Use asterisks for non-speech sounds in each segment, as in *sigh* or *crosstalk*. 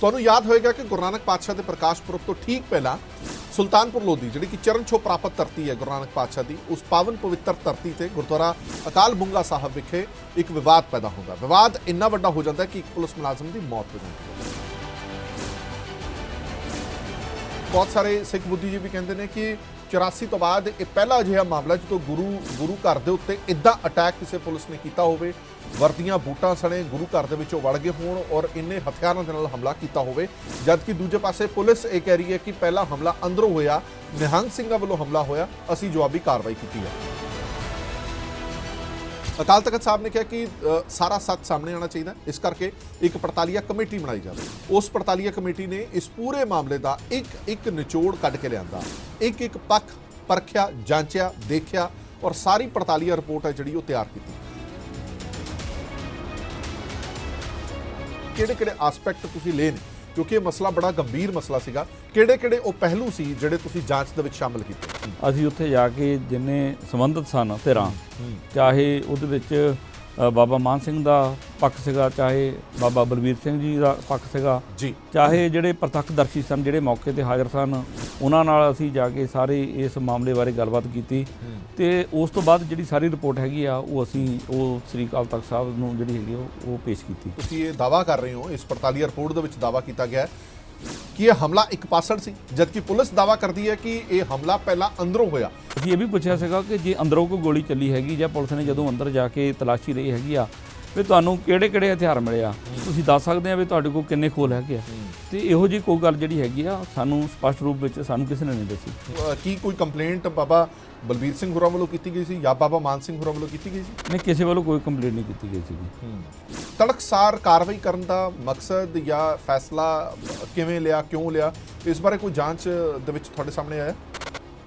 ਤੁਹਾਨੂੰ ਯਾਦ ਹੋਏਗਾ ਕਿ ਗੁਰੂ ਨਾਨਕ ਪਾਤਸ਼ਾਹ ਦੇ ਪ੍ਰਕਾਸ਼ ਪੁਰਬ ਤੋਂ ਠੀਕ ਪਹਿਲਾਂ ਸੁਲਤਾਨਪੁਰ ਲੋਧੀ, ਜਿਹੜੀ ਕਿ ਚਰਨ ਛੋਹ ਪ੍ਰਾਪਤ ਧਰਤੀ ਹੈ ਗੁਰੂ ਨਾਨਕ ਪਾਤਸ਼ਾਹ ਦੀ, ਉਸ ਪਾਵਨ ਪਵਿੱਤਰ ਧਰਤੀ ਤੇ ਗੁਰਦੁਆਰਾ ਅਕਾਲ ਬੁੰਗਾ ਸਾਹਿਬ ਵਿਖੇ ਇੱਕ ਵਿਵਾਦ ਪੈਦਾ ਹੁੰਦਾ ਵਿਵਾਦ ਇੰਨਾ ਵੱਡਾ ਹੋ ਜਾਂਦਾ ਕਿ ਇੱਕ ਪੁਲਿਸ ਮੁਲਾਜ਼ਮ ਦੀ ਮੌਤ ਹੋ ਜਾਂਦੀ ਹੈ। ਬਹੁਤ ਸਾਰੇ ਸਿੱਖ ਬੁੱਧੀਜੀਵੀ ਕਹਿੰਦੇ ਨੇ ਕਿ 84 ਤੋਂ ਬਾਅਦ ਇਹ ਪਹਿਲਾ ਅਜਿਹਾ ਮਾਮਲਾ ਜਦੋਂ ਗੁਰੂ ਗੁਰੂ ਘਰ ਦੇ ਉੱਤੇ ਇਦਾਂ ਅਟੈਕ ਕਿਸੇ ਪੁਲਿਸ ਨੇ ਕੀਤਾ ਹੋਵੇ ਵਰਦੀਆਂ ਬੂਟਾਂ ਸਣੇ ਗੁਰੂ ਘਰ ਦੇ ਵਿੱਚੋਂ ਵੜ ਗਏ ਹੋਣ ਔਰ ਇੰਨੇ ਹਥਿਆਰਾਂ ਦੇ ਨਾਲ ਹਮਲਾ ਕੀਤਾ ਹੋਵੇ, ਜਦਕਿ ਦੂਜੇ ਪਾਸੇ ਪੁਲਿਸ ਇਹ ਕਹਿ ਰਹੀ ਹੈ ਕਿ ਪਹਿਲਾ ਹਮਲਾ ਅੰਦਰੋਂ ਹੋਇਆ, ਨਿਹੰਗ ਸਿੰਘਾਂ ਵੱਲੋਂ ਹਮਲਾ ਹੋਇਆ, ਅਸੀਂ ਜਵਾਬੀ ਕਾਰਵਾਈ ਕੀਤੀ ਹੈ। ਅਕਾਲ ਤਖਤ ਸਾਹਿਬ ਨੇ ਕਿਹਾ ਕਿ ਸਾਰਾ ਸੱਚ ਸਾਹਮਣੇ ਆਉਣਾ ਚਾਹੀਦਾ ਇਸ ਕਰਕੇ ਇੱਕ ਪੜਤਾਲੀਆ ਕਮੇਟੀ ਬਣਾਈ ਜਾਵੇ। ਉਸ ਪੜਤਾਲੀਆ ਕਮੇਟੀ ਨੇ ਇਸ ਪੂਰੇ ਮਾਮਲੇ ਦਾ ਇੱਕ ਇੱਕ ਨਿਚੋੜ ਕੱਢ ਕੇ ਲਿਆਂਦਾ। ਇੱਕ ਇੱਕ ਪੱਖ ਪਰਖਿਆ, ਜਾਂਚਿਆ, ਦੇਖਿਆ ਔਰ ਸਾਰੀ ਪੜਤਾਲੀਆ ਰਿਪੋਰਟ ਹੈ ਜਿਹੜੀ ਉਹ ਤਿਆਰ ਕੀਤੀ। ਕਿਹੜੇ ਕਿਹੜੇ ਐਸਪੈਕਟ ਤੁਸੀਂ ਲਏ ਨੇ? ਕਿਉਂਕਿ ਇਹ ਮਸਲਾ ਬੜਾ ਗੰਭੀਰ ਮਸਲਾ ਸੀਗਾ। ਕਿਹੜੇ ਕਿਹੜੇ ਉਹ ਪਹਿਲੂ ਸੀ ਜਿਹੜੇ ਤੁਸੀਂ ਜਾਂਚ ਦੇ ਵਿੱਚ ਸ਼ਾਮਲ ਕੀਤੇ? ਅਸੀਂ ਉੱਥੇ ਜਾ ਕੇ ਜਿੰਨੇ ਸੰਬੰਧਿਤ ਸਨ ਧਿਰਾਂ ਚਾਹੇ ਉਹਦੇ ਵਿੱਚ ਬਾਬਾ ਮਾਨ ਸਿੰਘ ਦਾ ਪੱਖ ਸੀਗਾ ਚਾਹੇ ਬਾਬਾ ਬਲਵੀਰ ਸਿੰਘ ਜੀ ਦਾ ਪੱਖ ਸੀਗਾ ਜੀ। ਚਾਹੇ ਜਿਹੜੇ ਪ੍ਰਤੱਖਦਰਸ਼ੀ ਸਨ ਜਿਹੜੇ ਮੌਕੇ ਤੇ ਹਾਜ਼ਰ ਸਨ ਉਹਨਾਂ ਨਾਲ ਅਸੀਂ ਜਾ ਕੇ ਸਾਰੇ ਇਸ ਮਾਮਲੇ ਬਾਰੇ ਗੱਲਬਾਤ ਕੀਤੀ। ਤੇ ਉਸ ਤੋਂ ਬਾਅਦ ਜਿਹੜੀ ਸਾਰੀ ਰਿਪੋਰਟ ਹੈਗੀ ਆ ਉਹ ਅਸੀਂ ਉਹ ਸ੍ਰੀ ਅਕਾਲ ਤਖਤ ਸਾਹਿਬ ਨੂੰ ਜਿਹੜੀ ਹੈਗੀ ਉਹ ਪੇਸ਼ ਕੀਤੀ। ਤੁਸੀਂ ਇਹ ਦਾਵਾ ਕਰ ਰਹੇ ਹੋ ਇਸ ਪੜਤਾਲੀਆ ਰਿਪੋਰਟ ਦੇ ਵਿੱਚ ਦਾਵਾ ਕੀਤਾ ਗਿਆ ਹੈ। ਕਿ ਇਹ ਹਮਲਾ ਇੱਕ ਪਾਸੜ ਸੀ, ਜਦਕਿ ਪੁਲਿਸ ਦਾਵਾ ਕਰਦੀ ਹੈ ਕਿ ਇਹ ਹਮਲਾ ਪਹਿਲਾਂ ਅੰਦਰੋਂ ਹੋਇਆ। ਅਸੀਂ ਇਹ ਵੀ ਪੁੱਛਿਆ ਸੀਗਾ ਕਿ ਜੇ ਅੰਦਰੋਂ ਕੋਈ ਗੋਲੀ ਚੱਲੀ ਹੈਗੀ ਜਾਂ ਪੁਲਿਸ ਨੇ ਜਦੋਂ ਅੰਦਰ ਜਾ ਕੇ ਤਲਾਸ਼ੀ ਲਈ ਹੈਗੀ ਆ ਵੀ ਤੁਹਾਨੂੰ ਕਿਹੜੇ ਕਿਹੜੇ ਹਥਿਆਰ ਮਿਲੇ ਆ। ਤੁਸੀਂ ਦੱਸ ਸਕਦੇ ਆ ਵੀ ਤੁਹਾਡੇ ਕੋਲ ਕਿੰਨੇ ਖੋਲ ਹੈਗੇ ਆ। ਤੇ ਇਹੋ ਜੀ ਕੋਈ ਗੱਲ ਜਿਹੜੀ ਹੈਗੀ ਆ ਸਾਨੂੰ ਸਪਸ਼ਟ ਰੂਪ ਵਿੱਚ ਸਾਨੂੰ ਕਿਸੇ ਨੇ ਨਹੀਂ ਦੱਸੀ। ਕੀ ਕੋਈ ਕੰਪਲੇਂਟ ਬਾਬਾ ਬਲਬੀਰ ਸਿੰਘ ਹੋਰਾਂ ਵੱਲੋਂ ਕੀਤੀ ਗਈ ਸੀ ਜਾਂ ਬਾਬਾ ਮਾਨ ਸਿੰਘ ਹੋਰਾਂ ਵੱਲੋਂ ਕੀਤੀ ਗਈ ਸੀ? ਨਹੀਂ ਕਿਸੇ ਵੱਲੋਂ ਕੋਈ ਕੰਪਲੇਂਟ ਨਹੀਂ ਕੀਤੀ ਗਈ ਸੀਗੀ। ਤੜਕਸਾਰ ਕਾਰਵਾਈ ਕਰਨ ਦਾ ਮਕਸਦ ਜਾਂ ਫੈਸਲਾ ਕਿਵੇਂ ਲਿਆ ਕਿਉਂ ਲਿਆ ਇਸ ਬਾਰੇ ਕੋਈ ਜਾਂਚ ਦੇ ਵਿੱਚ ਤੁਹਾਡੇ ਸਾਹਮਣੇ ਆਇਆ?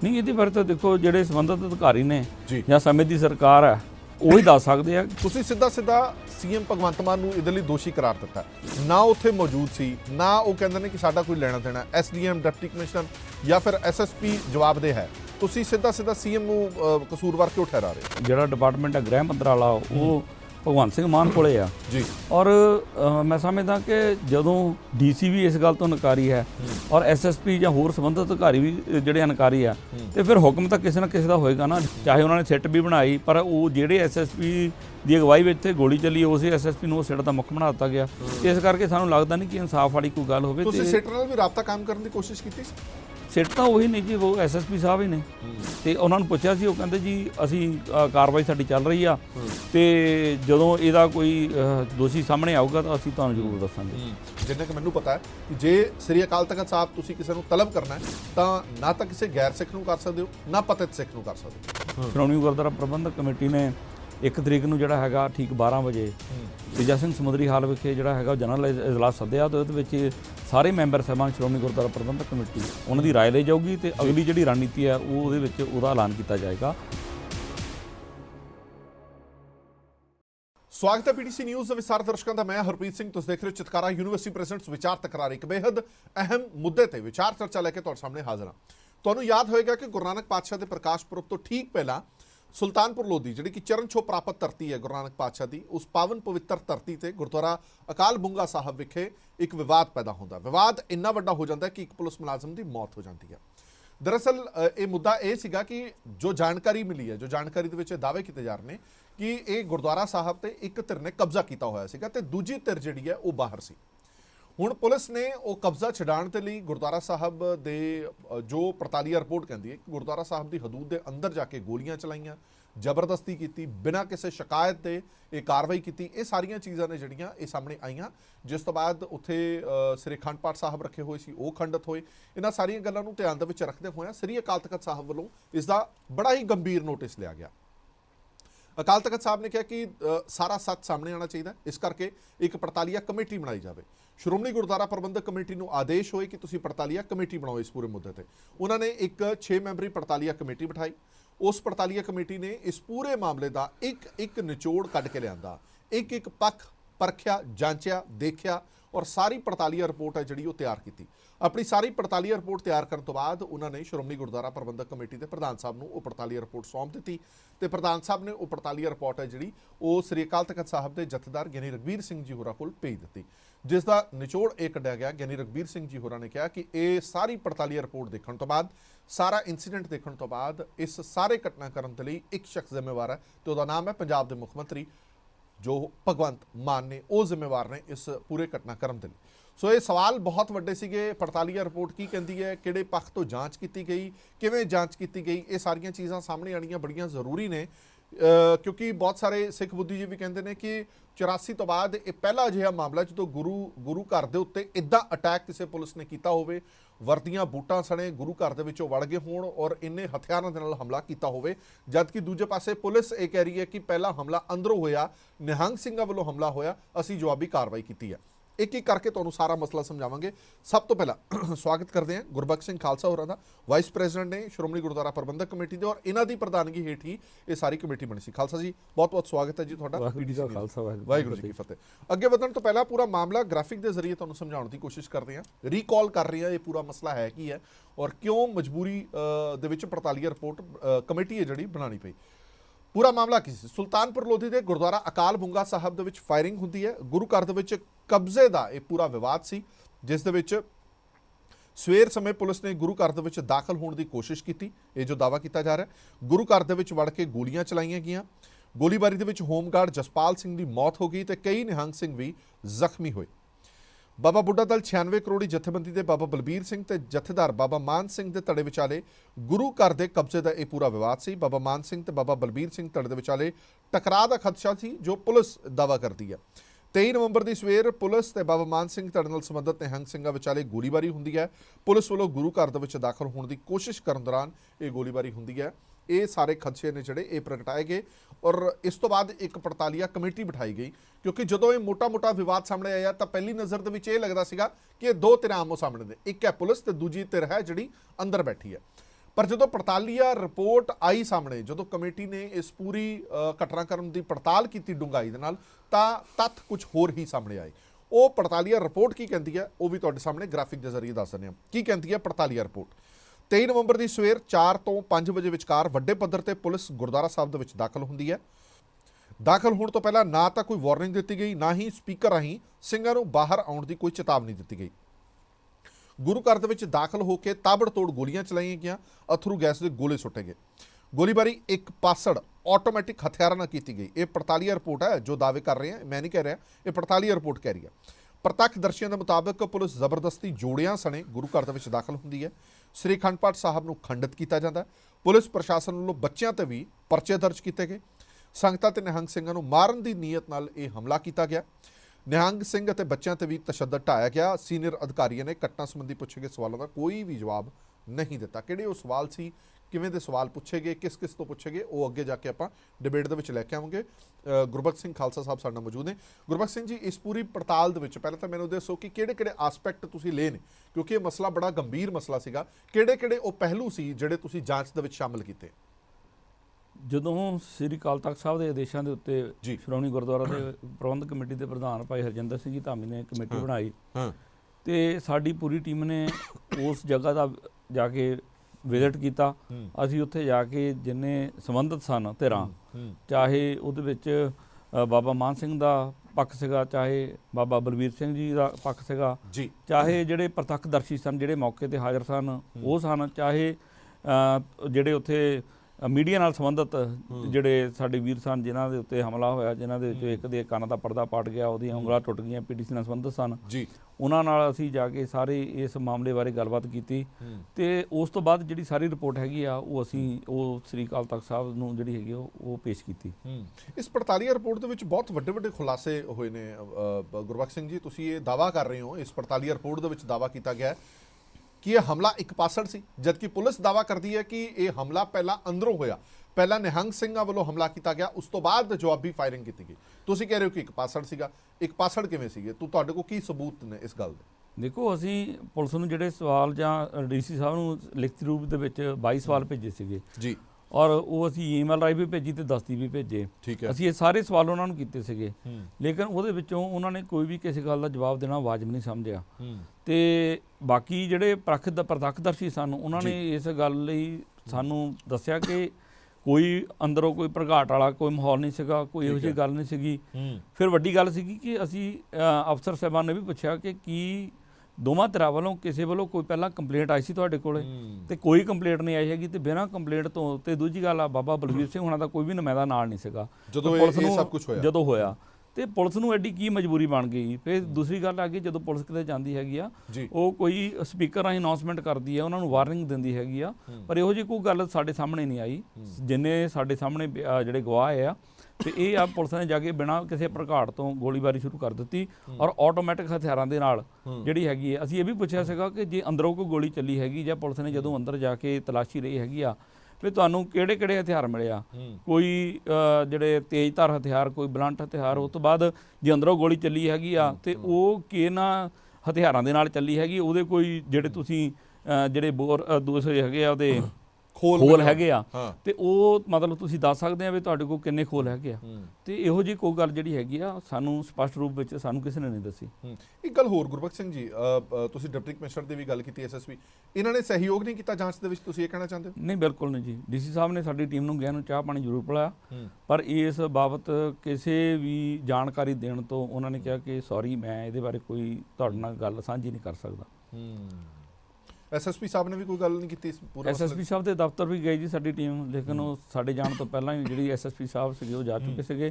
ਨਹੀਂ ਇਹਦੇ ਬਾਰੇ ਤਾਂ ਦੇਖੋ ਜਿਹੜੇ ਸੰਬੰਧਿਤ ਅਧਿਕਾਰੀ ਨੇ ਜੀ। ਜਾਂ ਸਮੇਂ ਦੀ ਸਰਕਾਰ ਹੈ ਉਹ ਹੀ ਦੱਸ ਸਕਦੇ ਆ। ਤੁਸੀਂ ਸਿੱਧਾ ਸਿੱਧਾ ਸੀਐਮ ਭਗਵੰਤ ਮਾਨ ਨੂੰ ਇਹਦੇ ਲਈ ਦੋਸ਼ੀ ਕਰਾਰ ਦਿੱਤਾ। ਨਾ ਉੱਥੇ ਮੌਜੂਦ ਸੀ ਨਾ ਉਹ ਕਹਿੰਦੇ ਨੇ ਕਿ ਸਾਡਾ ਕੋਈ ਲੈਣਾ ਦੇਣਾ ਐਸਡੀਐਮ ਡਿਪਟੀ ਕਮਿਸ਼ਨਰ ਜਾਂ ਫਿਰ ਐਸਐਸਪੀ ਜਵਾਬਦੇਹ ਹੈ। ਤੁਸੀਂ ਸਿੱਧਾ ਸਿੱਧਾ ਸੀਐਮ ਨੂੰ ਕਸੂਰਵਾਰ ਕਿਉਂ ਠਹਿਰਾ ਰਹੇ? ਜਿਹੜਾ ਡਿਪਾਰਟਮੈਂਟ ਹੈ ਗ੍ਰਹਿ ਮੰਤਰਾਲਾ ਉਹ ਭਗਵੰਤ ਸਿੰਘ ਮਾਨ ਕੋਲੇ ਆ। ਜੀ। ਔਰ ਮੈਂ ਸਮਝਦਾ ਕਿ ਜਦੋਂ ਡੀਸੀ ਵੀ ਇਸ ਗੱਲ ਤੋਂ ਇਨਕਾਰੀ ਹੈ ਔਰ ਐਸਐਸਪੀ ਜਾਂ ਹੋਰ ਸੰਬੰਧਿਤ ਅਧਿਕਾਰੀ ਵੀ ਜਿਹੜੇ ਇਨਕਾਰੀ ਆ ਤੇ ਫਿਰ ਹੁਕਮ ਤਾਂ ਕਿਸੇ ਨਾ ਕਿਸੇ ਦਾ ਹੋਏਗਾ ਨਾ। ਚਾਹੇ ਉਹਨਾਂ ਨੇ ਸਿੱਟ ਵੀ ਬਣਾਈ ਪਰ ਉਹ ਜਿਹੜੇ ਐਸਐਸਪੀ ਦੀ ਅਗਵਾਈ ਵਿੱਚ ਤੇ ਗੋਲੀ ਚੱਲੀ ਉਸੇ ਐਸਐਸਪੀ ਨੂੰ ਸਿੱਟ ਦਾ ਮੁੱਖ ਬਣਾ ਦਿੱਤਾ ਗਿਆ। ਇਸ ਕਰਕੇ ਸਾਨੂੰ ਲੱਗਦਾ ਨਹੀਂ ਕਿ ਇਨਸਾਫ ਵਾਲੀ ਕੋਈ ਗੱਲ ਹੋਵੇ ਤੁਸੀਂ ਸੈਕਟਰ ਨਾਲ ਵੀ ਰਾਬਤਾ ਕਾਇਮ ਕਰਨ ਦੀ ਕੋਸ਼ਿਸ਼ ਕੀਤੀ ਸੀ? ਸਿੱਟ ਤਾਂ ਉਹੀ ਨਹੀਂ ਜੀ ਉਹ ਐਸਐਸਪੀ ਸਾਹਿਬ ਹੀ ਨੇ। ਤੇ ਉਹਨਾਂ ਨੂੰ ਪੁੱਛਿਆ ਸੀ ਉਹ ਕਹਿੰਦੇ ਜੀ ਅਸੀਂ ਅ, ਕਾਰਵਾਈ ਸਾਡੀ ਚੱਲ ਰਹੀ ਆ। ਤੇ ਜਦੋਂ ਇਹਦਾ ਕੋਈ ਅ, ਦੋਸ਼ੀ ਸਾਹਮਣੇ ਆਊਗਾ ਤਾਂ ਅਸੀਂ ਤੁਹਾਨੂੰ ਜ਼ਰੂਰ ਦੱਸਾਂਗੇ। ਜਿੰਨੇ ਕਿ ਮੈਨੂੰ ਪਤਾ ਹੈ ਕਿ ਜੇ ਸ੍ਰੀ ਅਕਾਲ ਤਖਤ ਸਾਹਿਬ ਤੁਸੀਂ ਕਿਸੇ ਨੂੰ ਤਲਬ ਕਰਨਾ ਹੈ ਤਾਂ ਨਾ ਤਾਂ ਕਿਸੇ ਗੈਰ ਸਿੱਖ ਨੂੰ ਕਰ ਸਕਦੇ ਹੋ ਨਾ ਪਤਿਤ ਸਿੱਖ ਨੂੰ ਕਰ ਸਕਦੇ ਹੋ। ਸ਼੍ਰੋਮਣੀ ਗੁਰਦੁਆਰਾ ਪ੍ਰਬੰਧਕ ਕਮੇਟੀ ਨੇ ਇੱਕ ਤਰੀਕ ਨੂੰ ਜਿਹੜਾ ਹੈਗਾ ਠੀਕ 12 ਵਜੇ ਵਿਜੈ ਸਿੰਘ ਸਮੁੰਦਰੀ ਹਾਲ ਵਿਖੇ ਜਿਹੜਾ ਹੈਗਾ ਉਹ ਜਨਰਲ ਇਜਲਾਸ ਸੱਦਿਆ ਤੇ ਉਹਦੇ ਵਿੱਚ ਸਾਰੇ ਮੈਂਬਰ ਸਹਿਬਾਨ ਸ਼੍ਰੋਮਣੀ ਗੁਰਦੁਆਰਾ ਪ੍ਰਬੰਧਕ ਕਮੇਟੀ ਉਹਨਾਂ ਦੀ ਰਾਏ ਲਈ ਜਾਊਗੀ ਤੇ ਅਗਲੀ ਜਿਹੜੀ ਰਣਨੀਤੀ ਹੈ ਉਹ ਉਹਦੇ ਵਿੱਚ ਉਹਦਾ ਐਲਾਨ ਕੀਤਾ ਜਾਏਗਾ। ਸਵਾਗਤ ਹੈ ਪੀਟੀਸੀ ਨਿਊਜ਼ ਦੇ ਵਿਸਾਰ ਦਰਸ਼ਕਾਂ ਦਾ। ਮੈਂ ਹਰਪ੍ਰੀਤ ਸਿੰਘ ਤੁਸੀਂ ਦੇਖ ਰਹੇ ਹੋ ਚਿਤਕਾਰਾ ਯੂਨੀਵਰਸਿਟੀ ਪ੍ਰੈਜ਼ੀਡੈਂਟਸ ਵਿਚਾਰ ਤਕਰਾਰ। ਇੱਕ ਬੇहद ਅਹਿਮ ਮੁੱਦੇ ਤੇ ਵਿਚਾਰ ਚਰਚਾ ਲੈ ਕੇ ਤੁਹਾਡੇ ਸਾਹਮਣੇ ਹਾਜ਼ਰ ਹਾਂ। ਤੁਹਾਨੂੰ ਯਾਦ ਹੋਏਗਾ ਕਿ ਗੁਰੂ ਨਾਨਕ ਪਾਤਸ਼ਾਹ ਦੇ ਪ੍ਰਕਾਸ਼ ਪੁਰਬ ਤੋਂ ਠੀਕ ਪਹਿਲਾਂ ਸੁਲਤਾਨਪੁਰ ਲੋਧੀ, ਜਿਹੜੀ ਕਿ ਚਰਨ ਛੋਹ ਪ੍ਰਾਪਤ ਧਰਤੀ ਹੈ ਗੁਰੂ ਨਾਨਕ ਪਾਤਸ਼ਾਹ ਦੀ, ਉਸ ਪਾਵਨ ਪਵਿੱਤਰ ਧਰਤੀ ਤੇ ਗੁਰਦੁਆਰਾ ਅਕਾਲ ਬੁੰਗਾ ਸਾਹਿਬ ਵਿਖੇ ਇੱਕ ਵਿਵਾਦ ਪੈਦਾ ਹੁੰਦਾ ਵਿਵਾਦ ਇੰਨਾ ਵੱਡਾ ਹੋ ਜਾਂਦਾ ਕਿ ਇੱਕ ਪੁਲਿਸ ਮੁਲਾਜ਼ਮ ਦੀ ਮੌਤ ਹੋ ਜਾਂਦੀ ਹੈ। ਦਰਅਸਲ ਇਹ ਮੁੱਦਾ ਇਹ ਸੀਗਾ ਕਿ ਜੋ ਜਾਣਕਾਰੀ ਮਿਲੀ ਹੈ, ਜੋ ਜਾਣਕਾਰੀ ਦੇ ਵਿੱਚ ਇਹ ਦਾਅਵੇ ਕੀਤੇ ਜਾ ਰਹੇ ਨੇ ਕਿ ਇਹ ਗੁਰਦੁਆਰਾ ਸਾਹਿਬ ਤੇ ਇੱਕ ਧਿਰ ਨੇ ਕਬਜ਼ਾ ਕੀਤਾ ਹੋਇਆ ਸੀਗਾ ਤੇ ਦੂਜੀ ਧਿਰ ਜਿਹੜੀ ਹੈ ਉਹ ਬਾਹਰ ਸੀ। ਹੁਣ ਪੁਲਿਸ ਨੇ ਉਹ ਕਬਜ਼ਾ ਛਡਾਉਣ ਦੇ ਲਈ ਗੁਰਦੁਆਰਾ ਸਾਹਿਬ ਦੇ ਜੋ ਪੜਤਾਲੀਆ ਰਿਪੋਰਟ ਕਹਿੰਦੀ ਹੈ ਕਿ ਗੁਰਦੁਆਰਾ ਸਾਹਿਬ ਦੀ ਹਦੂਦ ਦੇ ਅੰਦਰ ਜਾ ਕੇ ਗੋਲੀਆਂ ਚਲਾਈਆਂ, ਜ਼ਬਰਦਸਤੀ ਕੀਤੀ, ਬਿਨਾਂ ਕਿਸੇ ਸ਼ਿਕਾਇਤ ਦੇ ਇਹ ਕਾਰਵਾਈ ਕੀਤੀ, ਇਹ ਸਾਰੀਆਂ ਚੀਜ਼ਾਂ ਨੇ ਜਿਹੜੀਆਂ ਇਹ ਸਾਹਮਣੇ ਆਈਆਂ। ਜਿਸ ਤੋਂ ਬਾਅਦ ਉੱਥੇ ਸ੍ਰੀ ਅਖੰਡ ਪਾਠ ਸਾਹਿਬ ਰੱਖੇ ਹੋਏ ਸੀ, ਉਹ ਖੰਡਿਤ ਹੋਏ। ਇਹਨਾਂ ਸਾਰੀਆਂ ਗੱਲਾਂ ਨੂੰ ਧਿਆਨ ਦੇ ਵਿੱਚ ਰੱਖਦੇ ਹੋਇਆ ਸ੍ਰੀ ਅਕਾਲ ਤਖਤ ਸਾਹਿਬ ਵੱਲੋਂ ਇਸ ਦਾ ਬੜਾ ਹੀ ਗੰਭੀਰ ਨੋਟਿਸ ਲਿਆ ਗਿਆ। ਅਕਾਲ ਤਖਤ ਸਾਹਿਬ ਨੇ ਕਿਹਾ ਕਿ ਸਾਰਾ ਸੱਚ ਸਾਹਮਣੇ ਆਉਣਾ ਚਾਹੀਦਾ ਇਸ ਕਰਕੇ ਇੱਕ ਪੜਤਾਲੀਆ ਕਮੇਟੀ ਬਣਾਈ ਜਾਵੇ। ਸ਼੍ਰੋਮਣੀ ਗੁਰਦੁਆਰਾ ਪ੍ਰਬੰਧਕ ਕਮੇਟੀ ਨੂੰ ਆਦੇਸ਼ ਹੋਏ ਕਿ ਤੁਸੀਂ ਪੜਤਾਲੀਆ ਕਮੇਟੀ ਬਣਾਓ ਇਸ ਪੂਰੇ ਮੁੱਦੇ ਤੇ। ਉਹਨਾਂ ਨੇ ਇੱਕ 6 ਮੈਂਬਰੀ ਪੜਤਾਲੀਆ ਕਮੇਟੀ ਬਿਠਾਈ। ਉਸ ਪੜਤਾਲੀਆ ਕਮੇਟੀ ਨੇ ਇਸ ਪੂਰੇ ਮਾਮਲੇ ਦਾ ਇੱਕ ਇੱਕ ਨਿਚੋੜ ਕੱਢ ਕੇ ਲਿਆਂਦਾ। ਇੱਕ ਇੱਕ ਪੱਖ ਪਰਖਿਆ, ਜਾਂਚਿਆ, ਦੇਖਿਆ ਔਰ ਸਾਰੀ ਪੜਤਾਲੀਆ ਰਿਪੋਰਟ ਹੈ ਜਿਹੜੀ ਉਹ ਤਿਆਰ ਕੀਤੀ। ਆਪਣੀ ਸਾਰੀ ਪੜਤਾਲੀਆ ਰਿਪੋਰਟ ਤਿਆਰ ਕਰਨ ਤੋਂ ਬਾਅਦ ਉਹਨਾਂ ਨੇ ਸ਼੍ਰੋਮਣੀ ਗੁਰਦੁਆਰਾ ਪ੍ਰਬੰਧਕ ਕਮੇਟੀ ਦੇ ਪ੍ਰਧਾਨ ਸਾਹਿਬ ਨੂੰ ਉਹ ਪੜਤਾਲੀਆ ਰਿਪੋਰਟ ਸੌਂਪ ਦਿੱਤੀ ਤੇ ਪ੍ਰਧਾਨ ਸਾਹਿਬ ਨੇ ਉਹ ਪੜਤਾਲੀਆ ਰਿਪੋਰਟ ਹੈ ਜਿਹੜੀ ਉਹ ਸ੍ਰੀ ਅਕਾਲ ਤਖਤ ਸਾਹਿਬ ਦੇ ਜਥੇਦਾਰ ਗਿਆਨੀ ਰਗਵੀਰ ਸਿੰਘ ਜੀ ਹੋਰਾਂ ਕੋਲ ਭੇਜ ਦਿੱਤੀ। ਜਿਸ ਦਾ ਨਿਚੋੜ ਇਹ ਕੱਢਿਆ ਗਿਆ, ਗਿਆਨੀ ਰਗਵੀਰ ਸਿੰਘ ਜੀ ਹੋਰਾਂ ਨੇ ਕਿਹਾ ਕਿ ਇਹ ਸਾਰੀ ਪੜਤਾਲੀਆ ਰਿਪੋਰਟ ਦੇਖਣ ਤੋਂ ਬਾਅਦ, ਸਾਰਾ ਇਨਸੀਡੈਂਟ ਦੇਖਣ ਤੋਂ ਬਾਅਦ ਇਸ ਸਾਰੇ ਘਟਨਾਕ੍ਰਮ ਦੇ ਲਈ ਇੱਕ ਸ਼ਖਸ ਜ਼ਿੰਮੇਵਾਰ ਹੈ ਤੇ ਉਹਦਾ ਨਾਮ ਹੈ ਪੰਜਾਬ ਦੇ ਮੁੱਖ ਮੰਤਰੀ ਜੋ ਭਗਵੰਤ ਮਾਨ ਨੇ, ਉਹ ਜ਼ਿੰਮੇਵਾਰ ਨੇ ਇਸ ਪੂਰੇ ਘਟਨਾਕ੍ਰਮ ਦੇ ਲਈ। ਸੋ ਇਹ ਸਵਾਲ ਬਹੁਤ ਵੱਡੇ ਸੀਗੇ। ਪੜਤਾਲੀਆ ਰਿਪੋਰਟ ਕੀ ਕਹਿੰਦੀ ਹੈ? ਕਿਹੜੇ ਪੱਖ ਤੋਂ ਜਾਂਚ ਕੀਤੀ ਗਈ? ਕਿਵੇਂ ਜਾਂਚ ਕੀਤੀ ਗਈ? ਇਹ ਸਾਰੀਆਂ ਚੀਜ਼ਾਂ ਸਾਹਮਣੇ ਆਣੀਆਂ ਬੜੀਆਂ ਜ਼ਰੂਰੀ ਨੇ। ਕਿਉਂਕਿ ਬਹੁਤ ਸਾਰੇ ਸਿੱਖ ਬੁੱਧੀਜੀਵੀ ਕਹਿੰਦੇ ਨੇ ਕਿ 84 ਤੋਂ ਬਾਅਦ ਇਹ ਪਹਿਲਾ ਅਜਿਹਾ ਮਾਮਲਾ ਜਦੋਂ ਗੁਰੂ ਗੁਰੂ ਘਰ ਦੇ ਉੱਤੇ ਇਦਾਂ ਅਟੈਕ ਕਿਸੇ ਪੁਲਿਸ ਨੇ ਕੀਤਾ ਹੋਵੇ। ਵਰਦੀਆਂ ਬੂਟਾਂ ਸਣੇ ਗੁਰੂ ਘਰ ਦੇ ਵਿੱਚੋਂ ਵੜ ਗਏ ਹੋਣ ਔਰ ਇੰਨੇ ਹਥਿਆਰਾਂ ਦੇ ਨਾਲ ਹਮਲਾ ਕੀਤਾ ਹੋਵੇ, ਜਦਕਿ ਦੂਜੇ ਪਾਸੇ ਪੁਲਿਸ ਇਹ ਕਹਿ ਰਹੀ ਹੈ ਕਿ ਪਹਿਲਾ ਹਮਲਾ ਅੰਦਰੋਂ ਹੋਇਆ, ਨਿਹੰਗ ਸਿੰਘਾਂ ਵੱਲੋਂ ਹਮਲਾ ਹੋਇਆ, ਅਸੀਂ ਜਵਾਬੀ ਕਾਰਵਾਈ ਕੀਤੀ ਹੈ। ਇੱਕ ਇੱਕ ਕਰਕੇ ਤੁਹਾਨੂੰ ਸਾਰਾ ਮਸਲਾ ਸਮਝਾਵਾਂਗੇ। ਸਭ ਤੋਂ ਪਹਿਲਾਂ *clears throat* ਸਵਾਗਤ ਕਰਦੇ ਹਾਂ ਗੁਰਬਖਸ਼ ਸਿੰਘ ਖਾਲਸਾ ਹੋਰਾਂ ਦਾ। ਵਾਈਸ ਪ੍ਰੈਜ਼ੀਡੈਂਟ ਨੇ ਸ਼੍ਰੋਮਣੀ ਗੁਰਦੁਆਰਾ ਪ੍ਰਬੰਧਕ ਕਮੇਟੀ ਦੇ ਔਰ ਇਹਨਾਂ ਦੀ ਪ੍ਰਧਾਨਗੀ ਹੇਠ ਹੀ ਇਹ ਸਾਰੀ ਕਮੇਟੀ ਬਣੀ ਸੀ। ਖਾਲਸਾ ਜੀ ਬਹੁਤ ਬਹੁਤ ਸਵਾਗਤ ਹੈ ਜੀ ਤੁਹਾਡਾ। ਵਾਹਿਗੁਰੂ ਜੀ ਖਾਲਸਾ, ਵਾਹਿਗੁਰੂ ਜੀ ਵਾਹਿਗੁਰੂ ਜੀ ਕੀ ਫਤਿਹ। ਅੱਗੇ ਵਧਣ ਤੋਂ ਪਹਿਲਾਂ ਪੂਰਾ ਮਾਮਲਾ ਗ੍ਰਾਫਿਕ ਦੇ ਜ਼ਰੀਏ ਤੁਹਾਨੂੰ ਸਮਝਾਉਣ ਦੀ ਕੋਸ਼ਿਸ਼ ਕਰਦੇ ਹਾਂ। ਰੀਕਾਲ ਕਰ ਰਹੇ ਹਾਂ ਇਹ ਪੂਰਾ ਮਸਲਾ ਹੈ ਕੀ ਹੈ ਔਰ ਕਿਉਂ ਮਜਬੂਰੀ ਦੇ ਵਿੱਚ ਪੜਤਾਲੀਆ ਰਿਪੋਰਟ ਕਮੇਟੀ ਹੈ ਜਿਹੜੀ ਬਣਾਣੀ ਪਈ। ਪੂਰਾ ਮਾਮਲਾ ਕੀ ਸੀ? ਸੁਲਤਾਨਪੁਰ ਲੋਧੀ ਦੇ ਗੁਰਦੁਆਰਾ ਅਕਾਲ ਬੁੰਗਾ ਸਾਹਿਬ ਦੇ ਵਿੱਚ ਫਾਇਰਿੰਗ ਹੁੰਦੀ ਹੈ। ਗੁਰੂ ਘਰ ਦੇ ਵਿੱਚ ਕਬਜ਼ੇ ਦਾ ਇਹ ਪੂਰਾ ਵਿਵਾਦ ਸੀ, ਜਿਸ ਦੇ ਵਿੱਚ ਸਵੇਰ ਸਮੇਂ ਪੁਲਿਸ ਨੇ ਗੁਰੂ ਘਰ ਦੇ ਵਿੱਚ ਦਾਖਲ ਹੋਣ ਦੀ ਕੋਸ਼ਿਸ਼ ਕੀਤੀ। ਇਹ ਜੋ ਦਾਵਾ ਕੀਤਾ ਜਾ ਰਿਹਾ, ਗੁਰੂ ਘਰ ਦੇ ਵਿੱਚ ਵੜ ਕੇ ਗੋਲੀਆਂ ਚਲਾਈਆਂ ਗਈਆਂ। ਗੋਲੀਬਾਰੀ ਦੇ ਵਿੱਚ ਹੋਮਗਾਰਡ ਜਸਪਾਲ ਸਿੰਘ ਦੀ ਮੌਤ ਹੋ ਗਈ ਤੇ ਕਈ ਨਿਹੰਗ ਸਿੰਘ ਵੀ ਜ਼ਖਮੀ ਹੋਏ। ਬਾਬਾ ਬੁੱਢਾ ਦਲ 96 ਕਰੋੜੀ ਜਥੇਬੰਦੀ ਦੇ ਬਾਬਾ ਬਲਬੀਰ ਸਿੰਘ ਤੇ ਜਥੇਦਾਰ ਬਾਬਾ ਮਾਨ ਸਿੰਘ ਦੇ ਧੜੇ ਵਿਚਾਲੇ ਗੁਰੂ ਘਰ ਦੇ ਕਬਜ਼ੇ ਦਾ ਇਹ ਪੂਰਾ ਵਿਵਾਦ ਸੀ। ਬਾਬਾ ਮਾਨ ਸਿੰਘ ਤੇ ਬਾਬਾ ਬਲਬੀਰ ਸਿੰਘ ਧੜੇ ਦੇ ਵਿਚਾਲੇ ਟਕਰਾਅ ਦਾ ਖਦਸ਼ਾ ਸੀ, ਜੋ ਪੁਲਿਸ ਦਾਵਾ ਕਰਦੀ ਹੈ 23 ਨਵੰਬਰ ਦੀ ਸਵੇਰ ਪੁਲਿਸ ਤੇ ਬਾਬਾ ਮਾਨ ਸਿੰਘ ਧੜੇ ਨਾਲ ਸੰਬੰਧਿਤ ਨਿਹੰਗ ਸਿੰਘਾਂ ਵਿਚਾਲੇ ਗੋਲੀਬਾਰੀ ਹੁੰਦੀ ਹੈ। ਪੁਲਿਸ ਵੱਲੋਂ ਗੁਰੂ ਘਰ ਦੇ ਵਿੱਚ ਦਾਖਲ ਹੋਣ ਦੀ ਕੋਸ਼ਿਸ਼ ਕਰਨ ਦੌਰਾਨ ਇਹ ਗੋਲੀਬਾਰੀ ਹੁੰਦੀ ਹੈ। ਇਹ ਸਾਰੇ ਖਦਸ਼ੇ ਨੇ ਜਿਹੜੇ ਇਹ ਪ੍ਰਗਟਾਏ ਗਏ ਔਰ ਇਸ ਤੋਂ ਬਾਅਦ ਇੱਕ ਪੜਤਾਲੀਆ ਕਮੇਟੀ ਬਿਠਾਈ ਗਈ ਕਿਉਂਕਿ ਜਦੋਂ ਇਹ ਮੋਟਾ-ਮੋਟਾ ਵਿਵਾਦ ਸਾਹਮਣੇ ਆਇਆ ਤਾਂ ਪਹਿਲੀ ਨਜ਼ਰ ਦੇ ਵਿੱਚ ਇਹ ਲੱਗਦਾ ਸੀਗਾ ਕਿ ਇਹ ਦੋ ਧਿਰਾਂ ਆਮੋ ਸਾਹਮਣੇ ਨੇ। ਇੱਕ ਹੈ ਪੁਲਿਸ ਤੇ ਦੂਜੀ ਧਿਰ ਹੈ ਜਿਹੜੀ ਅੰਦਰ ਬੈਠੀ ਹੈ। ਪਰ ਜਦੋਂ ਪੜਤਾਲੀਆ ਰਿਪੋਰਟ ਆਈ ਸਾਹਮਣੇ, ਜਦੋਂ ਕਮੇਟੀ ਨੇ ਇਸ ਪੂਰੀ ਘਟਨਾਕ੍ਰਮ ਦੀ ਪੜਤਾਲ ਕੀਤੀ ਡੂੰਘਾਈ ਦੇ ਨਾਲ, ਤਾਂ ਤੱਥ ਕੁਝ ਹੋਰ ਹੀ ਸਾਹਮਣੇ ਆਏ। ਉਹ ਪੜਤਾਲੀਆ ਰਿਪੋਰਟ ਕੀ ਕਹਿੰਦੀ ਹੈ, ਉਹ ਵੀ ਤੁਹਾਡੇ ਸਾਹਮਣੇ ਗ੍ਰਾਫਿਕ ਦੇ ਜ਼ਰੀਏ ਦੱਸ ਦਿੰਦੇ ਹਾਂ। ਕੀ ਕਹਿੰਦੀ ਹੈ ਪੜਤਾਲੀਆ ਰਿਪੋਰਟ? 23 ਨਵੰਬਰ ਦੀ ਸਵੇਰ 4 ਤੋਂ 5 ਵਜੇ ਵਿਚਕਾਰ ਵੱਡੇ ਪੱਧਰ ਤੇ ਪੁਲਿਸ ਗੁਰਦੁਆਰਾ ਸਾਹਿਬ ਦੇ ਵਿੱਚ ਦਾਖਲ ਹੁੰਦੀ ਹੈ। ਦਾਖਲ ਹੋਣ ਤੋਂ ਪਹਿਲਾਂ ਨਾ ਤਾਂ ਕੋਈ ਵਾਰਨਿੰਗ ਦਿੱਤੀ ਗਈ, ਨਾ ਹੀ ਸਪੀਕਰ ਰਾਹੀਂ ਸਿੰਘਾਂ ਨੂੰ ਬਾਹਰ ਆਉਣ ਦੀ ਕੋਈ ਚੇਤਾਵਨੀ ਦਿੱਤੀ ਗਈ। ਗੁਰੂ ਘਰ ਦੇ ਵਿੱਚ ਦਾਖਲ ਹੋ ਕੇ ਤਾਬੜਤੋੜ ਗੋਲੀਆਂ ਚਲਾਈਆਂ ਗਈਆਂ। ਅਥਰੂ ਗੈਸ ਦੇ ਗੋਲੇ ਸੁੱਟੇ ਗਏ। ਗੋਲੀਬਾਰੀ ਇੱਕ ਪਾਸੜ ਆਟੋਮੈਟਿਕ ਹਥਿਆਰਾਂ ਨਾਲ ਕੀਤੀ ਗਈ। ਇਹ ਪੜਤਾਲੀਆ ਰਿਪੋਰਟ ਹੈ, ਜੋ ਦਾਅਵੇ ਕਰ ਰਹੇ ਆ ਮੈਂ ਨਹੀਂ ਕਹਿ ਰਿਹਾ, ਇਹ ਪੜਤਾਲੀਆ ਰਿਪੋਰਟ ਕਹਿ ਰਹੀ ਹੈ। ਪ੍ਰਤੱਖ ਦਰਸ਼ੀਆਂ ਦੇ ਮੁਤਾਬਕ ਪੁਲਿਸ ਜ਼ਬਰਦਸਤੀ ਜੋੜਿਆਂ ਸਣੇ ਗੁਰੂ ਘਰ ਦੇ ਵਿੱਚ ਦਾਖਲ ਹੁੰਦੀ ਹੈ। ਸ੍ਰੀ ਅਖੰਡ ਪਾਠ ਸਾਹਿਬ ਨੂੰ ਖੰਡਿਤ ਕੀਤਾ ਜਾਂਦਾ ਪੁਲਿਸ ਪ੍ਰਸ਼ਾਸਨ ਵੱਲੋਂ ਬੱਚਿਆਂ ਤੇ ਵੀ ਪਰਚੇ ਦਰਜ ਕੀਤੇ ਗਏ। ਸੰਗਤਾਂ ਤੇ ਨਿਹੰਗ ਸਿੰਘਾਂ ਨੂੰ ਮਾਰਨ ਦੀ ਨੀਅਤ ਨਾਲ ਇਹ ਹਮਲਾ ਕੀਤਾ ਗਿਆ। ਨਿਹੰਗ ਸਿੰਘ ਅਤੇ ਬੱਚਿਆਂ ਤੇ ਵੀ ਤਸ਼ੱਦਦ ਢਾਇਆ ਗਿਆ। ਸੀਨੀਅਰ ਅਧਿਕਾਰੀਆਂ ਨੇ ਘਟਨਾ ਸੰਬੰਧੀ ਪੁੱਛੇ ਗਏ ਸਵਾਲਾਂ ਦਾ ਕੋਈ ਵੀ ਜਵਾਬ ਨਹੀਂ ਦਿੱਤਾ। ਕਿਹੜੇ ਉਹ ਸਵਾਲ ਸੀ? ਕਿਵੇਂ ਦੇ ਸਵਾਲ ਪੁੱਛੇ ਗਏ? ਕਿਸ ਕਿਸ ਤੋਂ ਪੁੱਛੇ ਗਏ? ਉਹ ਅੱਗੇ ਜਾ ਕੇ ਆਪਾਂ ਡਿਬੇਟ ਦੇ ਵਿੱਚ ਲੈ ਕੇ ਆਵਾਂਗੇ। ਅ, ਗੁਰਬਖਸ਼ ਸਿੰਘ ਖਾਲਸਾ ਸਾਹਿਬ ਸਾਡੇ ਨਾਲ ਮੌਜੂਦ ਨੇ। ਗੁਰਬਖਸ਼ ਸਿੰਘ ਜੀ ਇਸ ਪੂਰੀ ਪੜਤਾਲ ਦੇ ਵਿੱਚ ਪਹਿਲਾਂ ਤਾਂ ਮੈਨੂੰ ਦੱਸੋ ਕਿ ਕਿਹੜੇ ਕਿਹੜੇ ਆਸਪੈਕਟ ਤੁਸੀਂ ਲਏ ਨੇ? ਕਿਉਂਕਿ ਇਹ ਮਸਲਾ ਬੜਾ ਗੰਭੀਰ ਮਸਲਾ ਸੀਗਾ। ਕਿਹੜੇ ਕਿਹੜੇ ਉਹ ਪਹਿਲੂ ਸੀ ਜਿਹੜੇ ਤੁਸੀਂ ਜਾਂਚ ਦੇ ਵਿੱਚ ਸ਼ਾਮਲ ਕੀਤੇ? ਜਦੋਂ ਸ੍ਰੀ ਅਕਾਲ ਤਖਤ ਸਾਹਿਬ ਦੇ ਆਦੇਸ਼ਾਂ ਦੇ ਉੱਤੇ। ਸ਼੍ਰੋਮਣੀ ਗੁਰਦੁਆਰਾ ਦੇ ਪ੍ਰਬੰਧਕ ਕਮੇਟੀ ਦੇ ਪ੍ਰਧਾਨ ਭਾਈ ਹਰਜਿੰਦਰ ਸਿੰਘ ਜੀ ਧਾਮੀ ਨੇ ਕਮੇਟੀ। ਬਣਾਈ ਹਾਂ। ਤੇ ਸਾਡੀ ਪੂਰੀ ਟੀਮ ਨੇ ਉਸ ਜਗ੍ਹਾ ਦਾ ਜਾ ਕੇ ਵਿਜ਼ਿਟ ਕੀਤਾ। ਅਸੀਂ ਉੱਥੇ ਜਾ ਕੇ ਜਿੰਨੇ ਸੰਬੰਧਿਤ ਸਨ ਧਿਰਾਂ ਚਾਹੇ ਉਹਦੇ ਵਿੱਚ ਬਾਬਾ ਮਾਨ ਸਿੰਘ ਦਾ ਪੱਖ ਸੀਗਾ ਚਾਹੇ ਬਾਬਾ ਬਲਵੀਰ ਸਿੰਘ ਜੀ ਦਾ ਪੱਖ ਸੀਗਾ ਜੀ। ਚਾਹੇ ਜਿਹੜੇ ਪ੍ਰਤੱਖਦਰਸ਼ੀ ਸਨ ਜਿਹੜੇ ਮੌਕੇ ਤੇ ਹਾਜ਼ਰ ਸਨ ਉਹ ਸਨ ਚਾਹੇ ਜਿਹੜੇ ਉੱਥੇ ਮੀਡੀਆ ਨਾਲ ਸੰਬੰਧਿਤ ਜਿਹੜੇ ਸਾਡੇ ਵੀਰ ਸਨ ਜਿਨ੍ਹਾਂ ਦੇ ਉੱਤੇ ਹਮਲਾ ਹੋਇਆ ਜਿਨ੍ਹਾਂ ਦੇ ਵਿੱਚੋਂ ਇੱਕ ਦੇ ਕੰਨ ਦਾ ਪਰਦਾ ਪਾਟ ਗਿਆ ਉਹਦੀਆਂ ਉਂਗਲਾਂ ਟੁੱਟ ਗਈਆਂ ਪੀਟੀਸੀ ਨਾਲ ਸੰਬੰਧਿਤ ਸਨ। ਜੀ। ਉਹਨਾਂ ਨਾਲ ਅਸੀਂ ਜਾ ਕੇ ਸਾਰੇ ਇਸ ਮਾਮਲੇ ਬਾਰੇ ਗੱਲਬਾਤ ਕੀਤੀ। ਤੇ ਉਸ ਤੋਂ ਬਾਅਦ ਜਿਹੜੀ ਸਾਰੀ ਰਿਪੋਰਟ ਹੈਗੀ ਆ ਉਹ ਅਸੀਂ ਉਹ ਸ੍ਰੀ ਅਕਾਲ ਤਖਤ ਸਾਹਿਬ ਨੂੰ ਜਿਹੜੀ ਹੈਗੀ ਉਹ ਉਹ ਪੇਸ਼ ਕੀਤੀ। ਇਸ ਪੜਤਾਲੀਆ ਰਿਪੋਰਟ ਦੇ ਵਿੱਚ ਬਹੁਤ ਵੱਡੇ ਵੱਡੇ ਖੁਲਾਸੇ ਹੋਏ ਨੇ। ਗੁਰਬਖਸ਼ ਸਿੰਘ ਜੀ ਤੁਸੀਂ ਇਹ ਦਾਵਾ ਕਰ ਰਹੇ ਹੋ ਇਸ ਪੜਤਾਲੀਆ ਰਿਪੋਰਟ ਦੇ ਵਿੱਚ ਦਾਵਾ ਕੀਤਾ ਗਿਆ ਹੈ। ਕਿ ਇਹ ਹਮਲਾ ਇੱਕ ਪਾਸੜ ਸੀ ਜਦਕਿ ਪੁਲਿਸ ਦਾਵਾ ਕਰਦੀ ਹੈ ਕਿ ਇਹ ਹਮਲਾ ਪਹਿਲਾਂ ਅੰਦਰੋਂ ਹੋਇਆ। ਪਹਿਲਾਂ ਨਿਹੰਗ ਸਿੰਘਾਂ ਵੱਲੋਂ ਹਮਲਾ ਕੀਤਾ ਗਿਆ ਉਸ ਤੋਂ ਬਾਅਦ ਜਵਾਬੀ ਫਾਇਰਿੰਗ ਕੀਤੀ ਗਈ। ਤੁਸੀਂ ਕਹਿ ਰਹੇ ਹੋ ਕਿ ਇੱਕ ਪਾਸੜ ਸੀਗਾ। ਇੱਕ ਪਾਸੜ ਕਿਵੇਂ ਸੀਗੇ? ਤੂੰ ਤੁਹਾਡੇ ਕੋਲ ਕੀ ਸਬੂਤ ਨੇ ਇਸ ਗੱਲ ਦੇ? ਦੇਖੋ ਅਸੀਂ ਪੁਲਿਸ ਨੂੰ ਜਿਹੜੇ ਸਵਾਲ ਜਾਂ ਡੀਸੀ ਸਾਹਿਬ ਨੂੰ ਲਿਖਤੀ ਰੂਪ ਦੇ ਵਿੱਚ 22 ਸਵਾਲ ਭੇਜੇ ਸੀਗੇ। ਜੀ। ਔਰ ਉਹ ਅਸੀਂ ਈਮੇਲ ਰਾਹੀਂ ਵੀ ਭੇਜੀ ਤੇ ਦਸਤੀ ਵੀ ਭੇਜੇ। ਠੀਕ ਹੈ। ਅਸੀਂ ਇਹ ਸਾਰੇ ਸਵਾਲ ਉਹਨਾਂ ਨੂੰ ਕੀਤੇ ਸੀਗੇ। ਲੇਕਿਨ ਉਹਦੇ ਵਿੱਚੋਂ ਉਹਨਾਂ ਨੇ ਕੋਈ ਵੀ ਕਿਸੇ ਗੱਲ ਦਾ ਜਵਾਬ ਦੇਣਾ ਵਾਜਬ ਨਹੀਂ ਸਮਝਿਆ। ਤੇ ਬਾਕੀ ਜਿਹੜੇ ਪ੍ਰਖ ਦਾ ਪ੍ਰਤੱਖਦਰਸ਼ੀ ਸਨ ਉਹਨਾਂ ਨੇ ਇਸ ਗੱਲ ਲਈ ਸਾਨੂੰ ਦੱਸਿਆ ਕਿ ਕੋਈ ਅੰਦਰੋਂ ਕੋਈ ਪ੍ਰਗਾਟ ਵਾਲਾ ਕੋਈ ਮਾਹੌਲ ਨਹੀਂ ਸੀਗਾ ਕੋਈ ਇਹੋ ਜਿਹੀ। ਗੱਲ ਨਹੀਂ ਸੀਗੀ। ਫਿਰ ਵੱਡੀ ਗੱਲ ਸੀਗੀ ਕਿ ਅਸੀਂ ਅਫਸਰ ਸਾਹਿਬਾਨ ਨੇ ਵੀ ਪੁੱਛਿਆ ਕਿ ਕੀ ਦੋਵਾਂ ਧਿਰਾਂ ਵੱਲੋਂ ਕਿਸੇ ਵੱਲੋਂ ਕੋਈ ਪਹਿਲਾਂ ਕੰਪਲੇਂਟ ਆਈ ਸੀ ਤੁਹਾਡੇ ਕੋਲੇ? ਤੇ ਕੋਈ ਕੰਪਲੇਂਟ ਨਹੀਂ ਆਈ ਹੈਗੀ ਤੇ ਬਿਨਾਂ ਕੰਪਲੇਂਟ ਤੋਂ ਤੇ ਦੂਜੀ ਗੱਲ ਆ ਬਾਬਾ ਬਲਵੀਰ ਸਿੰਘ ਹੁਣਾਂ ਦਾ ਕੋਈ ਵੀ ਨੁਮਾਇੰਦਾ ਨਾਲ ਨਹੀਂ ਸੀਗਾ। ਜਦੋਂ ਇਹ- ਸਭ ਕੁਝ ਹੋਇਆ। ਜਦੋਂ ਹੋਇਆ ਤੇ ਪੁਲਿਸ ਨੂੰ ਐਡੀ ਕੀ ਮਜਬੂਰੀ ਬਣ ਗਈ? ਫਿਰ ਦੂਸਰੀ ਗੱਲ ਆ ਗਈ ਜਦੋਂ ਪੁਲਿਸ ਕਿਤੇ ਜਾਂਦੀ ਹੈਗੀ ਆ ਜੀ। ਉਹ ਕੋਈ ਸਪੀਕਰ ਰਾਹੀਂ ਅਨਾਉਂਸਮੈਂਟ ਕਰਦੀ ਹੈ ਉਹਨਾਂ ਨੂੰ ਵਾਰਨਿੰਗ ਦਿੰਦੀ ਹੈਗੀ ਆ। ਪਰ ਇਹੋ ਜਿਹੀ ਕੋਈ ਗੱਲ ਸਾਡੇ ਸਾਹਮਣੇ ਨਹੀਂ ਆਈ। ਜਿੰਨੇ ਸਾਡੇ ਸਾਹਮਣੇ ਜਿਹੜੇ ਗਵਾਹ ਆ ਤੇ ਇਹ ਆ ਪੁਲਿਸ ਨੇ ਜਾ ਕੇ ਬਿਨਾਂ ਕਿਸੇ ਪ੍ਰਘਾਟ ਤੋਂ ਗੋਲੀਬਾਰੀ ਸ਼ੁਰੂ ਕਰ ਦਿੱਤੀ ਔਰ ਆਟੋਮੈਟਿਕ ਹਥਿਆਰਾਂ ਦੇ ਨਾਲ ਜਿਹੜੀ ਹੈਗੀ ਹੈ ਅਸੀਂ ਇਹ ਵੀ ਪੁੱਛਿਆ ਸੀਗਾ ਕਿ ਜੇ ਅੰਦਰੋਂ ਕੋਈ ਗੋਲੀ ਚੱਲੀ ਹੈਗੀ ਜਾਂ ਪੁਲਿਸ ਨੇ ਜਦੋਂ ਅੰਦਰ ਜਾ ਕੇ ਤਲਾਸ਼ੀ ਲਈ ਹੈਗੀ ਆ ਵੀ ਤੁਹਾਨੂੰ ਕਿਹੜੇ ਕਿਹੜੇ ਹਥਿਆਰ ਮਿਲੇ ਆ? ਹੂੰ। ਕੋਈ ਜਿਹੜੇ ਤੇਜ਼ਧਾਰ ਹਥਿਆਰ ਕੋਈ ਬਲੰਟ ਹਥਿਆਰ ਉਸ ਤੋਂ ਬਾਅਦ ਜੇ ਅੰਦਰੋਂ ਗੋਲੀ ਚੱਲੀ ਹੈਗੀ ਆ ਤੇ ਉਹ ਕਿਹਨਾਂ ਹਥਿਆਰਾਂ ਦੇ ਨਾਲ ਚੱਲੀ ਹੈਗੀ? ਉਹਦੇ ਕੋਈ ਜਿਹੜੇ ਤੁਸੀਂ ਜਿਹੜੇ ਬੋਰ ਦੂਸਰੇ ਹੈਗੇ ਆ ਉਹਦੇ ਖੋਲ। ਹੈਗੇ ਆ। ਤੇ ਉਹ ਮਤਲਬ ਤੁਸੀਂ ਦੱਸ ਸਕਦੇ ਆ ਵੀ ਤੁਹਾਡੇ ਕੋਲ ਕਿੰਨੇ ਖੋਲ ਹੈਗੇ ਆ। ਤੇ ਇਹੋ ਜਿਹੀ ਕੋਈ ਗੱਲ ਜਿਹੜੀ ਹੈਗੀ ਆ ਸਾਨੂੰ ਸਪਸ਼ਟ ਰੂਪ ਵਿੱਚ ਸਾਨੂੰ ਕਿਸੇ ਨੇ ਨਹੀਂ ਦੱਸੀ। ਇੱਕ ਗੱਲ ਹੋਰ ਗੁਰਬਖਸ਼ ਸਿੰਘ ਜੀ ਤੁਸੀਂ ਡਿਪਟੀ ਕਮਿਸ਼ਨਰ ਦੀ ਵੀ ਗੱਲ ਕੀਤੀ ਐਸਐਸਪੀ ਇਹਨਾਂ ਨੇ ਸਹਿਯੋਗ ਨਹੀਂ ਕੀਤਾ ਜਾਂਚ ਦੇ ਵਿੱਚ ਤੁਸੀਂ ਇਹ ਕਹਿਣਾ ਚਾਹੁੰਦੇ ਹੋ? ਨਹੀਂ ਬਿਲਕੁਲ ਨਹੀਂ ਜੀ। ਡੀਸੀ ਸਾਹਿਬ ਨੇ ਸਾਡੀ ਟੀਮ ਨੂੰ ਗਿਆ ਨੂੰ ਚਾਹ ਪਾਣੀ ਜ਼ਰੂਰ ਪਿਲਾਇਆ। ਪਰ ਇਸ ਬਾਬਤ ਕਿਸੇ ਵੀ ਜਾਣਕਾਰੀ ਦੇਣ ਤੋਂ ਉਹਨਾਂ ਨੇ ਕਿਹਾ ਕਿ ਸੌਰੀ ਮੈਂ ਇਹਦੇ ਬਾਰੇ ਕੋਈ ਤੁਹਾਡੇ ਨਾਲ ਗੱਲ ਸਾਂਝੀ ਨਹੀਂ ਕਰ ਸਕਦਾ। ਹੂੰ। ਐਸਐਸਪੀ ਸਾਹਿਬ ਨੇ ਵੀ ਕੋਈ ਗੱਲ ਨਹੀਂ ਕੀਤੀ ਇਸ ਪੂਰੇ ਐਸਐਸਪੀ ਸਾਹਿਬ ਦੇ ਦਫ਼ਤਰ ਵੀ ਗਈ ਜੀ ਸਾਡੀ ਟੀਮ ਲੇਕਿਨ ਉਹ ਸਾਡੇ ਜਾਣ ਤੋਂ ਪਹਿਲਾਂ ਹੀ ਜਿਹੜੀ ਐਸਐਸਪੀ ਸਾਹਿਬ ਸੀਗੇ ਉਹ ਜਾ ਚੁੱਕੇ ਸੀਗੇ।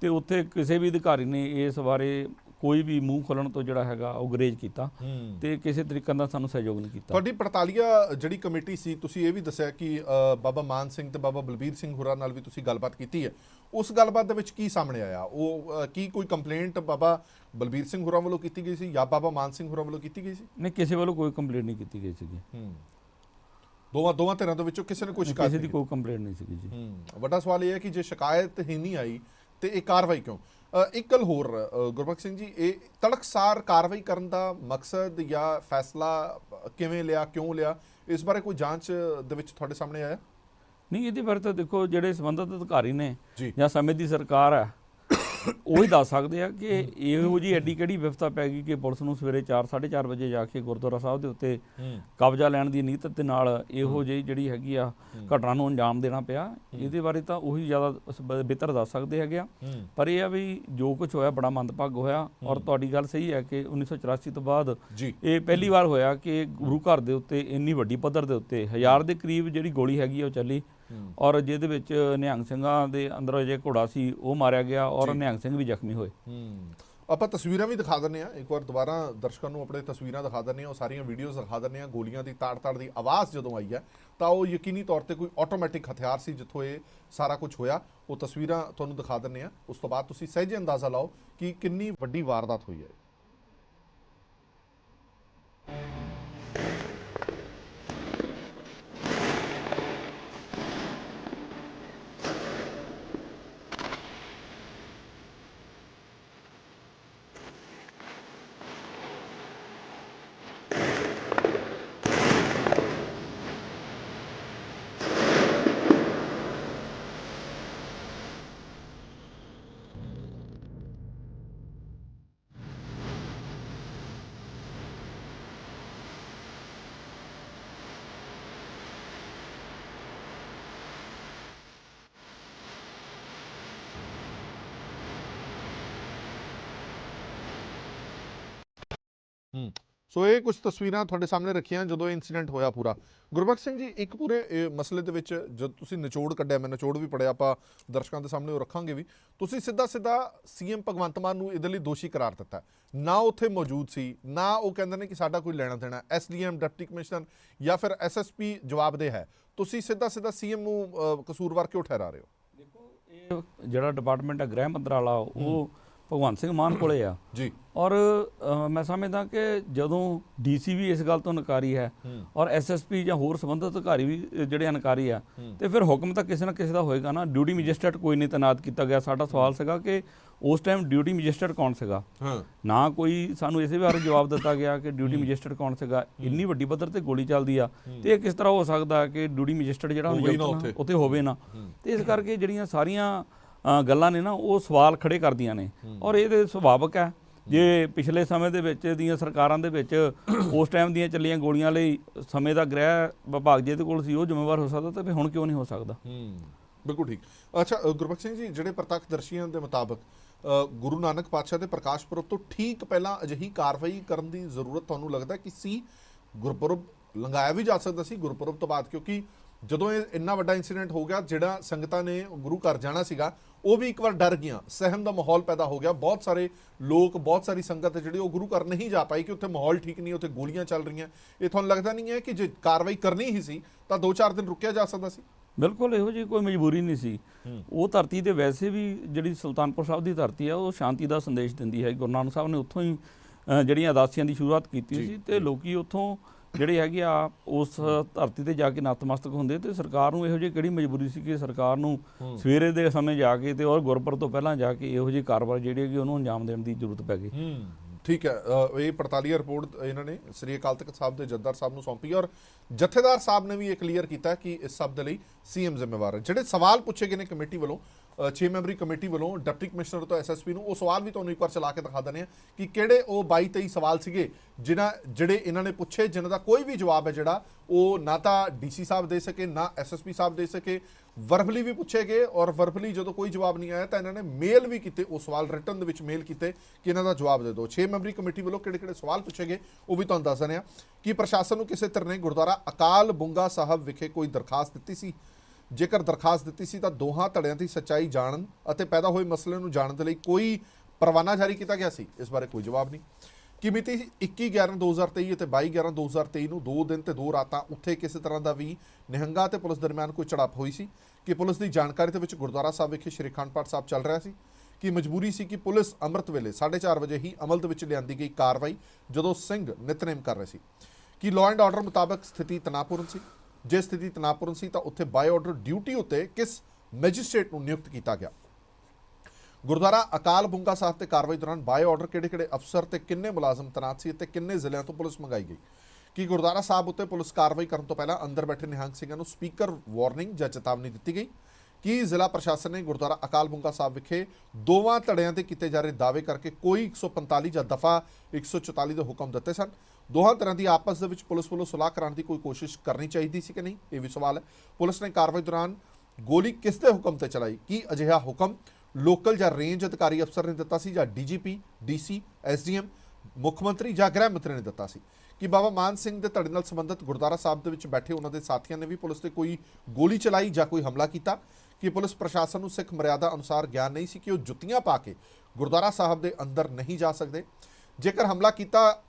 ਤੇ ਉੱਥੇ ਕਿਸੇ ਵੀ ਅਧਿਕਾਰੀ ਨੇ ਇਸ ਬਾਰੇ ਕੋਈ ਵੀ ਮੂੰਹ ਖੋਲਣ ਤੋਂ ਜਿਹੜਾ ਹੈਗਾ ਉਹ ਗਰੇਜ ਕੀਤਾ ਤੇ ਕਿਸੇ ਤਰੀਕੇ ਦਾ ਸਾਨੂੰ ਸਹਿਯੋਗ ਨਹੀਂ ਕੀਤਾ। ਤੁਹਾਡੀ ਪੜਤਾਲੀਆ ਜਿਹੜੀ ਕਮੇਟੀ ਸੀ ਤੁਸੀਂ ਇਹ ਵੀ ਦੱਸਿਆ ਕਿ ਬਾਬਾ ਮਾਨ ਸਿੰਘ ਤੇ ਬਾਬਾ ਬਲਬੀਰ ਸਿੰਘ ਹੋਰਾਂ ਨਾਲ ਵੀ ਤੁਸੀਂ ਗੱਲਬਾਤ ਕੀਤੀ ਹੈ। ਉਸ ਗੱਲਬਾਤ ਦੇ ਵਿੱਚ ਕੀ ਸਾਹਮਣੇ ਆਇਆ? ਉਹ ਕੀ ਕੋਈ ਕੰਪਲੇਂਟ ਬਾਬਾ ਬਲਬੀਰ ਸਿੰਘ ਹੋਰਾਂ ਵੱਲੋਂ ਕੀਤੀ ਗਈ ਸੀ ਜਾਂ ਬਾਬਾ ਮਾਨ ਸਿੰਘ ਹੋਰਾਂ ਵੱਲੋਂ ਕੀਤੀ ਗਈ ਸੀ? ਨਹੀਂ ਕਿਸੇ ਵੱਲੋਂ ਕੋਈ ਕੰਪਲੇਂਟ ਨਹੀਂ ਕੀਤੀ ਗਈ ਸੀਗੀ। ਦੋਵਾਂ ਦੋਵਾਂ ਧਿਰਾਂ ਦੇ ਵਿੱਚੋਂ ਕਿਸੇ ਨੇ ਕੋਈ ਸ਼ਿਕਾਇਤ ਕਿਸੇ ਦੀ ਕੋਈ ਕੰਪਲੇਂਟ ਨਹੀਂ ਸੀਗੀ ਜੀ। ਵੱਡਾ ਸਵਾਲ ਇਹ ਹੈ ਕਿ ਜੇ ਸ਼ਿਕਾਇਤ ਹੀ ਨਹੀਂ ਆਈ ਤੇ ਇਹ ਕਾਰਵਾਈ ਕਿਉਂ? ਇੱਕ ਗੱਲ ਹੋਰ ਗੁਰਬਖਸ਼ ਸਿੰਘ ਜੀ ਇਹ ਤੜਕਸਾਰ ਕਾਰਵਾਈ ਕਰਨ ਦਾ ਮਕਸਦ ਜਾਂ ਫੈਸਲਾ ਕਿਵੇਂ ਲਿਆ ਕਿਉਂ ਲਿਆ ਇਸ ਬਾਰੇ ਕੋਈ ਜਾਂਚ ਦੇ ਵਿੱਚ ਤੁਹਾਡੇ ਸਾਹਮਣੇ ਆਇਆ? ਨਹੀਂ ਇਹਦੇ ਬਾਰੇ ਤਾਂ ਦੇਖੋ ਜਿਹੜੇ ਸੰਬੰਧਿਤ ਅਧਿਕਾਰੀ ਨੇ ਜੀ। ਜਾਂ ਸਮੇਂ ਦੀ ਸਰਕਾਰ ਹੈ ਉਹੀ ਦੱਸ ਸਕਦੇ ਆ ਕਿ ਇਹੋ ਜੀ ਐਡੀ ਕਿਹੜੀ ਵਿਵਸਥਾ ਪੈ ਗਈ ਕਿ ਪੁਲਿਸ ਨੂੰ ਸਵੇਰੇ 4 4:30 ਵਜੇ ਜਾ ਕੇ ਗੁਰਦੁਆਰਾ ਸਾਹਿਬ ਦੇ ਉੱਤੇ ਹੂੰ। ਕਬਜ਼ਾ ਲੈਣ ਦੀ ਨੀਅਤ ਦੇ ਨਾਲ ਇਹੋ ਜਿਹੀ ਜਿਹੜੀ ਹੈਗੀ ਆ ਘਟਨਾ ਨੂੰ ਅੰਜਾਮ ਦੇਣਾ ਪਿਆ। ਇਹਦੇ ਬਾਰੇ ਤਾਂ ਉਹੀ ਜ਼ਿਆਦਾ ਬਿਹਤਰ ਦੱਸ ਸਕਦੇ ਹੈਗੇ ਆ। ਹੂੰ। ਪਰ ਇਹ ਆ ਵੀ ਜੋ ਕੁਝ ਹੋਇਆ ਬੜਾ ਮੰਦਭਾਗ ਹੋਇਆ ਔਰ ਤੁਹਾਡੀ ਗੱਲ ਸਹੀ ਹੈ ਕਿ 1984 ਤੋਂ ਬਾਅਦ ਇਹ ਪਹਿਲੀ ਵਾਰ ਹੋਇਆ ਕਿ ਗੁਰੂ ਘਰ ਦੇ ਉੱਤੇ ਇੰਨੀ ਵੱਡੀ ਪੱਧਰ ਦੇ ਉੱਤੇ ਹਜ਼ਾਰ ਦੇ ਕਰੀਬ ਜਿਹੜੀ ਗੋਲੀ ਹੈਗੀ ਉਹ ਚੱਲੀ। ਹੂੰ ਔਰ ਜਿਹਦੇ ਵਿੱਚ ਨਿਹੰਗ ਸਿੰਘਾਂ ਦੇ ਅੰਦਰ ਜੇ ਘੋੜਾ ਸੀ ਉਹ ਮਾਰਿਆ ਗਿਆ ਔਰ ਨਿਹੰਗ ਸਿੰਘ ਵੀ ਜ਼ਖਮੀ ਹੋਏ। ਆਪਾਂ ਤਸਵੀਰਾਂ ਵੀ ਦਿਖਾ ਦਿੰਨੇ ਆ ਇੱਕ ਵਾਰ ਦੁਬਾਰਾ ਦਰਸ਼ਕਾਂ ਨੂੰ ਆਪਣੇ ਤਸਵੀਰਾਂ ਦਿਖਾ ਦਿੰਨੇ ਆ ਉਹ ਸਾਰੀਆਂ ਵੀਡੀਓਜ਼ ਦਿਖਾ ਦਿੰਨੇ ਆ ਗੋਲੀਆਂ ਦੀ ਤਾੜ-ਤਾੜ ਦੀ ਆਵਾਜ਼ ਜਦੋਂ ਆਈ ਹੈ ਤਾਂ ਉਹ ਯਕੀਨੀ ਤੌਰ ਤੇ ਕੋਈ ਆਟੋਮੈਟਿਕ ਹਥਿਆਰ ਸੀ ਜਿੱਥੋਂ ਇਹ ਸਾਰਾ ਕੁਝ ਹੋਇਆ। ਉਹ ਤਸਵੀਰਾਂ ਤੁਹਾਨੂੰ ਦਿਖਾ ਦਿੰਨੇ ਆ ਉਸ ਤੋਂ ਬਾਅਦ ਤੁਸੀਂ ਸਹਿਜੇ ਅੰਦਾਜ਼ਾ ਲਾਓ ਕਿ ਕਿੰਨੀ ਵੱਡੀ ਵਾਰਦਾਤ ਹੋਈ ਹੈ। ਹੂੰ। ਸੋ ਇਹ ਕੁਝ ਤਸਵੀਰਾਂ ਤੁਹਾਡੇ ਸਾਹਮਣੇ ਰੱਖੀਆਂ ਜਦੋਂ ਇਹ ਇਨਸੀਡੈਂਟ ਹੋਇਆ ਪੂਰਾ। ਗੁਰਬਖਸ਼ ਸਿੰਘ ਜੀ ਇੱਕ ਪੂਰੇ ਮਸਲੇ ਦੇ ਵਿੱਚ ਜਦ ਤੁਸੀਂ ਨਿਚੋੜ ਕੱਢਿਆ ਮੈਂ ਨਿਚੋੜ ਵੀ ਪੜਿਆ ਆਪਾਂ ਦਰਸ਼ਕਾਂ ਦੇ ਸਾਹਮਣੇ ਉਹ ਰੱਖਾਂਗੇ ਵੀ। ਤੁਸੀਂ ਸਿੱਧਾ ਸਿੱਧਾ ਸੀਐਮ ਭਗਵੰਤ ਮਾਨ ਨੂੰ ਇਹਦੇ ਲਈ ਦੋਸ਼ੀ ਕਰਾਰ ਦਿੱਤਾ। ਨਾ ਉੱਥੇ ਮੌਜੂਦ ਸੀ ਨਾ ਉਹ ਕਹਿੰਦੇ ਨੇ ਕਿ ਸਾਡਾ ਕੋਈ ਲੈਣਾ ਦੇਣਾ ਐਸਡੀਐਮ ਡਿਪਟੀ ਕਮਿਸ਼ਨਰ ਜਾਂ ਫਿਰ ਐਸਐਸਪੀ ਜਵਾਬਦੇਹ ਹੈ। ਤੁਸੀਂ ਸਿੱਧਾ ਸਿੱਧਾ ਸੀਐਮ ਨੂੰ ਕਸੂਰਵਾਰ ਕਿਉਂ ਠਹਿਰਾ ਰਹੇ ਹੋ? ਦੇਖੋ ਇਹ ਜਿਹੜਾ ਡਿਪਾਰਟਮੈਂਟ ਹੈ ਗ੍ਰਹਿ ਮੰਤਰਾਲਾ ਉਹ ਭਗਵੰਤ ਸਿੰਘ ਮਾਨ ਕੋਲੇ ਆ। *coughs* ਜੀ। ਔਰ ਮੈਂ ਸਮਝਦਾ ਕਿ ਜਦੋਂ ਡੀਸੀ ਵੀ ਇਸ ਗੱਲ ਤੋਂ ਨਕਾਰੀ ਹੈ ਔਰ ਐਸਐਸਪੀ ਜਾਂ ਹੋਰ ਸੰਬੰਧਿਤ ਅਧਿਕਾਰੀ ਵੀ ਜਿਹੜੇ ਅਨਕਾਰੀ ਆ। ਤੇ ਫਿਰ ਹੁਕਮ ਤਾਂ ਕਿਸੇ ਨਾ ਕਿਸੇ ਦਾ ਹੋਏਗਾ ਨਾ। ਡਿਊਟੀ ਮੈਜਿਸਟਰੇਟ ਕੋਈ ਨਹੀਂ ਤੈਨਾਤ ਕੀਤਾ ਗਿਆ। ਸਾਡਾ ਸਵਾਲ ਸੀਗਾ ਕਿ ਉਸ ਟਾਈਮ ਡਿਊਟੀ ਮੈਜਿਸਟਰੇਟ ਕੌਣ ਸੀਗਾ? ਹਾਂ। ਨਾ ਕੋਈ ਸਾਨੂੰ ਇਸੇ ਬਾਰੇ ਜਵਾਬ ਦਿੱਤਾ ਗਿਆ ਕਿ ਡਿਊਟੀ ਮੈਜਿਸਟਰੇਟ ਕੌਣ ਸੀਗਾ। ਇੰਨੀ ਵੱਡੀ ਪੱਧਰ ਤੇ ਗੋਲੀ ਚੱਲਦੀ ਆ। ਤੇ ਇਹ ਕਿਸ ਤਰ੍ਹਾਂ ਹੋ ਸਕਦਾ ਕਿ ਡਿਊਟੀ ਮੈਜਿਸਟਰੇਟ ਜਿਹੜਾ ਉੱਥੇ। ਹੋਵੇ ਨਾ। ਤੇ ਇਸ ਕਰਕੇ ਜਿਹੜੀਆਂ ਸਾਰੀਆਂ ਗੱਲਾਂ ਨੇ ਨਾ ਉਹ ਸਵਾਲ ਖੜੇ ਕਰਦੀਆਂ ਨੇ। ਔਰ ਇਹਦੇ ਸੁਭਾਵਕ ਹੈ। ਜੇ ਪਿਛਲੇ ਸਮੇਂ ਦੇ ਵਿੱਚ ਦੀਆਂ ਸਰਕਾਰਾਂ ਦੇ ਵਿੱਚ *coughs* ਉਸ ਟਾਈਮ ਦੀਆਂ ਚੱਲੀਆਂ ਗੋਲੀਆਂ ਲਈ ਸਮੇਂ ਦਾ ਗ੍ਰਹਿ ਵਿਭਾਗ ਜਿਹਦੇ ਕੋਲ ਸੀ ਉਹ ਜ਼ਿੰਮੇਵਾਰ ਹੋ ਸਕਦਾ ਤਾਂ ਫਿਰ ਹੁਣ ਕਿਉਂ ਨਹੀਂ ਹੋ ਸਕਦਾ? ਹੂੰ ਬਿਲਕੁਲ ਠੀਕ। ਅੱਛਾ ਅ, ਗੁਰਬਖਸ਼ ਸਿੰਘ ਜੀ ਜਿਹੜੇ ਪ੍ਰਤੱਖਦਰਸ਼ੀਆਂ ਦੇ ਮੁਤਾਬਕ ਗੁਰੂ ਨਾਨਕ ਪਾਤਸ਼ਾਹ ਦੇ ਪ੍ਰਕਾਸ਼ ਪੁਰਬ ਤੋਂ ਠੀਕ ਪਹਿਲਾਂ ਅਜਿਹੀ ਕਾਰਵਾਈ ਕਰਨ ਦੀ ਜ਼ਰੂਰਤ ਤੁਹਾਨੂੰ ਲੱਗਦਾ ਕਿ ਸੀ? ਗੁਰਪੁਰਬ ਲੰਘਾਇਆ ਵੀ ਜਾ ਸਕਦਾ ਸੀ ਗੁਰਪੁਰਬ ਤੋਂ ਬਾਅਦ? ਕਿਉਂਕਿ ਜਦੋਂ ਇਹ ਇੰਨਾ ਵੱਡਾ ਇਨਸੀਡੈਂਟ ਹੋ ਗਿਆ ਜਿਹੜਾ ਸੰਗਤਾਂ ਨੇ ਗੁਰੂ ਘਰ ਜਾਣਾ ਸੀਗਾ ਉਹ ਵੀ ਇੱਕ ਵਾਰ ਡਰ ਗਈਆਂ। ਸਹਿਮ ਦਾ ਮਾਹੌਲ ਪੈਦਾ ਹੋ ਗਿਆ। ਬਹੁਤ ਸਾਰੇ ਲੋਕ ਬਹੁਤ ਸਾਰੀ ਸੰਗਤ ਹੈ ਜਿਹੜੀ ਉਹ ਗੁਰੂ ਘਰ ਨਹੀਂ ਜਾ ਪਾਈ ਕਿ ਉੱਥੇ ਮਾਹੌਲ ਠੀਕ ਨਹੀਂ ਉੱਥੇ ਗੋਲੀਆਂ ਚੱਲ ਰਹੀਆਂ। ਇਹ ਤੁਹਾਨੂੰ ਲੱਗਦਾ ਨਹੀਂ ਹੈ ਕਿ ਜੇ ਕਾਰਵਾਈ ਕਰਨੀ ਹੀ ਸੀ ਤਾਂ 2-4 ਦਿਨ ਰੁਕਿਆ ਜਾ ਸਕਦਾ ਸੀ? ਬਿਲਕੁਲ ਇਹੋ ਜਿਹੀ ਕੋਈ ਮਜਬੂਰੀ ਨਹੀਂ ਸੀ। ਹੂੰ। ਉਹ ਧਰਤੀ ਤੇ ਵੈਸੇ ਵੀ ਜਿਹੜੀ ਸੁਲਤਾਨਪੁਰ ਸਾਹਿਬ ਦੀ ਧਰਤੀ ਆ ਉਹ ਸ਼ਾਂਤੀ ਦਾ ਸੰਦੇਸ਼ ਦਿੰਦੀ ਹੈ। ਗੁਰੂ ਨਾਨਕ ਸਾਹਿਬ ਨੇ ਉੱਥੋਂ ਹੀ ਜਿਹੜੀਆਂ ਅਦਾਸੀਆਂ ਦੀ ਸ਼ੁਰੂਆਤ ਕੀਤੀ ਜੀ, ਸੀ ਤੇ ਲੋਕੀ ਉੱਥੋਂ ਜਿਹੜੇ ਹੈਗੇ ਆ ਉਸ ਧਰਤੀ ਤੇ ਜਾ ਕੇ ਨਤਮਸਤਕ ਹੁੰਦੇ ਤੇ ਸਰਕਾਰ ਨੂੰ ਇਹੋ ਜਿਹੀ ਕਿਹੜੀ ਮਜਬੂਰੀ ਸੀ ਕਿ ਸਰਕਾਰ ਨੂੰ ਸਵੇਰੇ ਦੇ ਸਮੇਂ ਜਾ ਕੇ ਤੇ ਔਰ ਗੁਰਪੁਰਬ ਤੋਂ ਪਹਿਲਾਂ ਜਾ ਕੇ ਇਹੋ ਜਿਹੀ ਕਾਰਵਾਈ ਜਿਹੜੀ ਹੈਗੀ ਉਹਨੂੰ ਅੰਜਾਮ ਦੇਣ ਦੀ ਜ਼ਰੂਰਤ ਪੈ ਗਈ? ਠੀਕ ਹੈ। ਇਹ 48 ਰਿਪੋਰਟ ਇਹਨਾਂ ਨੇ ਸ੍ਰੀ ਅਕਾਲ ਤਖਤ ਸਾਹਿਬ ਦੇ ਜੱਦਾਰ ਸਾਹਿਬ ਨੂੰ ਸੌਂਪੀ ਔਰ ਜਥੇਦਾਰ ਸਾਹਿਬ ਨੇ ਵੀ ਇਹ ਕਲੀਅਰ ਕੀਤਾ ਕਿ ਇਸ ਸਭ ਦੇ ਲਈ ਸੀਐਮ ਜ਼ਿੰਮੇਵਾਰ ਹੈ। ਜਿਹੜੇ ਸਵਾਲ ਪੁੱਛੇ ਗਏ ਨੇ ਕਮੇਟੀ ਵੱਲੋਂ 6 ਮੈਂਬਰੀ ਕਮੇਟੀ ਵੱਲੋਂ ਡਿਪਟੀ ਕਮਿਸ਼ਨਰ ਤੋਂ ਐਸਐਸਪੀ ਨੂੰ ਉਹ ਸਵਾਲ ਵੀ ਤੁਹਾਨੂੰ ਇੱਕ ਵਾਰ ਚਲਾ ਕੇ ਦਿਖਾ ਦਿੰਦੇ ਆ ਕਿ ਕਿਹੜੇ ਉਹ 22 23 ਸਵਾਲ ਸੀਗੇ, ਜਿਨ੍ਹਾਂ, ਜਿਹੜੇ ਇਹਨਾਂ ਨੇ ਪੁੱਛੇ, ਜਿਨ੍ਹਾਂ ਦਾ ਕੋਈ ਵੀ ਜਵਾਬ ਹੈ ਜਿਹੜਾ, ਉਹ ਨਾ ਤਾਂ ਡੀਸੀ ਸਾਹਿਬ ਦੇ ਸਕੇ, ਨਾ ਐਸਐਸਪੀ ਸਾਹਿਬ ਦੇ ਸਕੇ, ਵਰਬਲੀ ਵੀ ਪੁੱਛੇ ਗਏ ਔਰ ਵਰਬਲੀ ਜਦੋਂ ਕੋਈ ਜਵਾਬ ਨਹੀਂ ਆਇਆ ਤਾਂ ਇਹਨਾਂ ਨੇ ਮੇਲ ਵੀ ਕੀਤੇ, ਉਹ ਸਵਾਲ ਰਿਟਰਨ ਦੇ ਵਿੱਚ ਮੇਲ ਕੀਤੇ ਕਿ ਇਹਨਾਂ ਦਾ ਜਵਾਬ ਦੇ ਦਿਓ। 6 ਮੈਂਬਰੀ ਕਮੇਟੀ ਵੱਲੋਂ ਕਿਹੜੇ ਕਿਹੜੇ ਸਵਾਲ ਪੁੱਛੇ ਗਏ, ਉਹ ਵੀ ਤੁਹਾਨੂੰ ਦੱਸ ਦਿੰਦੇ ਆ ਕਿ ਪ੍ਰਸ਼ਾਸਨ ਨੂੰ ਕਿਸੇ ਤਰ੍ਹਾਂ ਨੇ ਗੁਰਦੁਆਰਾ ਅਕਾਲ ਬੁੰਗਾ ਸਾਹਿਬ ਵਿਖੇ ਕੋਈ ਦਰਖਾਸਤ ਦਿੱਤੀ ਸੀ? ਜੇਕਰ ਦਰਖਾਸਤ ਦਿੱਤੀ ਸੀ ਤਾਂ ਦੋਹਾਂ ਧੜਿਆਂ ਦੀ ਸੱਚਾਈ ਜਾਣਨ ਅਤੇ ਪੈਦਾ ਹੋਏ ਮਸਲੇ ਨੂੰ ਜਾਣਨ ਦੇ ਲਈ ਕੋਈ ਪਰਵਾਨਾ ਜਾਰੀ ਕੀਤਾ ਗਿਆ ਸੀ। ਇਸ ਬਾਰੇ ਕੋਈ ਜਵਾਬ ਨਹੀਂ। ਕਿ ਮਿਤੀ 21/11/2023 ਅਤੇ 22/11/2023 ਨੂੰ ਦੋ ਦਿਨ ਤੇ ਦੋ ਰਾਤਾਂ ਉੱਥੇ ਕਿਸੇ ਤਰ੍ਹਾਂ ਦਾ ਵੀ ਨਿਹੰਗਾ ਤੇ ਪੁਲਿਸ ਦਰਮਿਆਨ ਕੋਈ ਝੜਪ ਹੋਈ ਸੀ? ਕਿ ਪੁਲਿਸ ਦੀ ਜਾਣਕਾਰੀ ਦੇ ਵਿੱਚ ਗੁਰਦੁਆਰਾ ਸਾਹਿਬ ਵਿਖੇ ਸ਼੍ਰੀ ਅਖੰਡ ਪਾਠ ਸਾਹਿਬ ਚੱਲ ਰਿਹਾ ਸੀ? ਕਿ ਮਜਬੂਰੀ ਸੀ ਕਿ ਪੁਲਿਸ ਅੰਮ੍ਰਿਤ ਵੇਲੇ 4:30 ਵਜੇ ਹੀ ਅਮਲ ਦੇ ਵਿੱਚ ਲਿਆਂਦੀ ਗਈ ਕਾਰਵਾਈ ਜਦੋਂ ਸਿੰਘ ਨਿਤਨੇਮ ਕਰ ਰਹੇ ਸੀ? ਕਿ ਲਾਅ ਐਂਡ ਆਰਡਰ ਮੁਤਾਬਕ ਸਥਿਤੀ ਤਣਾਅਪੂਰਨ ਸੀ? ਜੇ ਸਥਿਤੀ ਤਣਾਅਪੂਰਨ ਸੀ ਤਾਂ ਉੱਥੇ ਬਾਈ ਆਰਡਰ ਡਿਊਟੀ ਉੱਤੇ ਕਿਸ ਮੈਜਿਸਟ੍ਰੇਟ ਨੂੰ ਨਿਯੁਕਤ ਕੀਤਾ ਗਿਆ? ਗੁਰਦੁਆਰਾ ਅਕਾਲ ਬੁੰਗਾ ਸਾਹਿਬ ਤੇ ਕਾਰਵਾਈ ਦੌਰਾਨ ਬਾਈ ਆਰਡਰ ਕਿਹੜੇ-ਕਿਹੜੇ ਅਫਸਰ ਤੇ ਕਿੰਨੇ ਮੁਲਾਜ਼ਮ ਤੈਨਾਤ ਸੀ ਤੇ ਕਿੰਨੇ ਜ਼ਿਲ੍ਹਿਆਂ ਤੋਂ ਪੁਲਿਸ ਮੰਗਾਈ ਗਈ? ਕਿ ਗੁਰਦੁਆਰਾ ਸਾਹਿਬ ਉੱਤੇ ਪੁਲਿਸ ਕਾਰਵਾਈ ਕਰਨ ਤੋਂ ਪਹਿਲਾਂ ਅੰਦਰ ਬੈਠੇ ਨਿਹੰਗ ਸਿੰਘਾਂ ਨੂੰ ਸਪੀਕਰ ਵਾਰਨਿੰਗ ਜਾਂ ਚੇਤਾਵਨੀ ਦਿੱਤੀ ਗਈ? ਕਿ ਜ਼ਿਲ੍ਹਾ ਪ੍ਰਸ਼ਾਸਨ ਨੇ ਗੁਰਦੁਆਰਾ ਅਕਾਲ ਬੁੰਗਾ ਸਾਹਿਬ ਵਿਖੇ ਦੋਵਾਂ ਧੜਿਆਂ ਤੇ ਕੀਤੇ ਜਾ ਰਹੇ ਦਾਅਵੇ ਕਰਕੇ ਕੋਈ 145 ਜਾਂ ਦਫਾ 144 ਦੇ ਹੁਕਮ ਦਿੱਤੇ ਸਨ? ਦੋਹਾਂ ਤਰ੍ਹਾਂ ਦੀ ਆਪਸ ਦੇ ਵਿੱਚ ਪੁਲਿਸ ਵੱਲੋਂ ਸੁਲਾਹ ਕਰਾਉਣ ਦੀ ਕੋਈ ਕੋਸ਼ਿਸ਼ ਕਰਨੀ ਚਾਹੀਦੀ ਸੀ ਕਿ ਨਹੀਂ? ਇਹ ਵੀ ਸਵਾਲ ਹੈ। ਪੁਲਿਸ ਨੇ ਕਾਰਵਾਈ ਦੌਰਾਨ ਗੋਲੀ ਕਿਸ ਦੇ ਹੁਕਮ ਤੇ ਚਲਾਈ? ਕੀ ਅਜਿਹਾ ਹੁਕਮ ਲੋਕਲ ਜਾਂ ਰੇਂਜ ਅਧਿਕਾਰੀ ਅਫਸਰ ਨੇ ਦਿੱਤਾ ਸੀ ਜਾਂ ਡੀਜੀਪੀ, ਡੀਸੀ, ਐਸਡੀਐਮ, ਮੁੱਖ ਮੰਤਰੀ ਜਾਂ ਗ੍ਰਹਿ ਮੰਤਰੀ ਨੇ ਦਿੱਤਾ ਸੀ? ਕਿ ਬਾਬਾ ਮਾਨ ਸਿੰਘ ਦੇ ਧੜੇ ਨਾਲ ਸੰਬੰਧਿਤ ਗੁਰਦੁਆਰਾ ਸਾਹਿਬ ਦੇ ਵਿੱਚ ਬੈਠੇ ਉਹਨਾਂ ਦੇ ਸਾਥੀਆਂ ਨੇ ਵੀ ਪੁਲਿਸ ਤੇ ਕੋਈ ਗੋਲੀ ਚਲਾਈ ਜਾਂ ਕੋਈ ਹਮਲਾ ਕੀਤਾ? ਕਿ ਪੁਲਿਸ ਪ੍ਰਸ਼ਾਸਨ ਨੂੰ ਸਿੱਖ ਮਰਿਆਦਾ ਅਨੁਸਾਰ ਗਿਆਨ ਨਹੀਂ ਸੀ ਕਿ ਉਹ ਜੁੱਤੀਆਂ ਪਾ ਕੇ ਗੁਰਦੁਆਰਾ ਸਾਹਿਬ ਦੇ ਅੰਦਰ ਨਹੀਂ ਜਾ ਸਕਦੇ? ਜੇਕਰ ਹਮਲਾ ਕੀਤਾ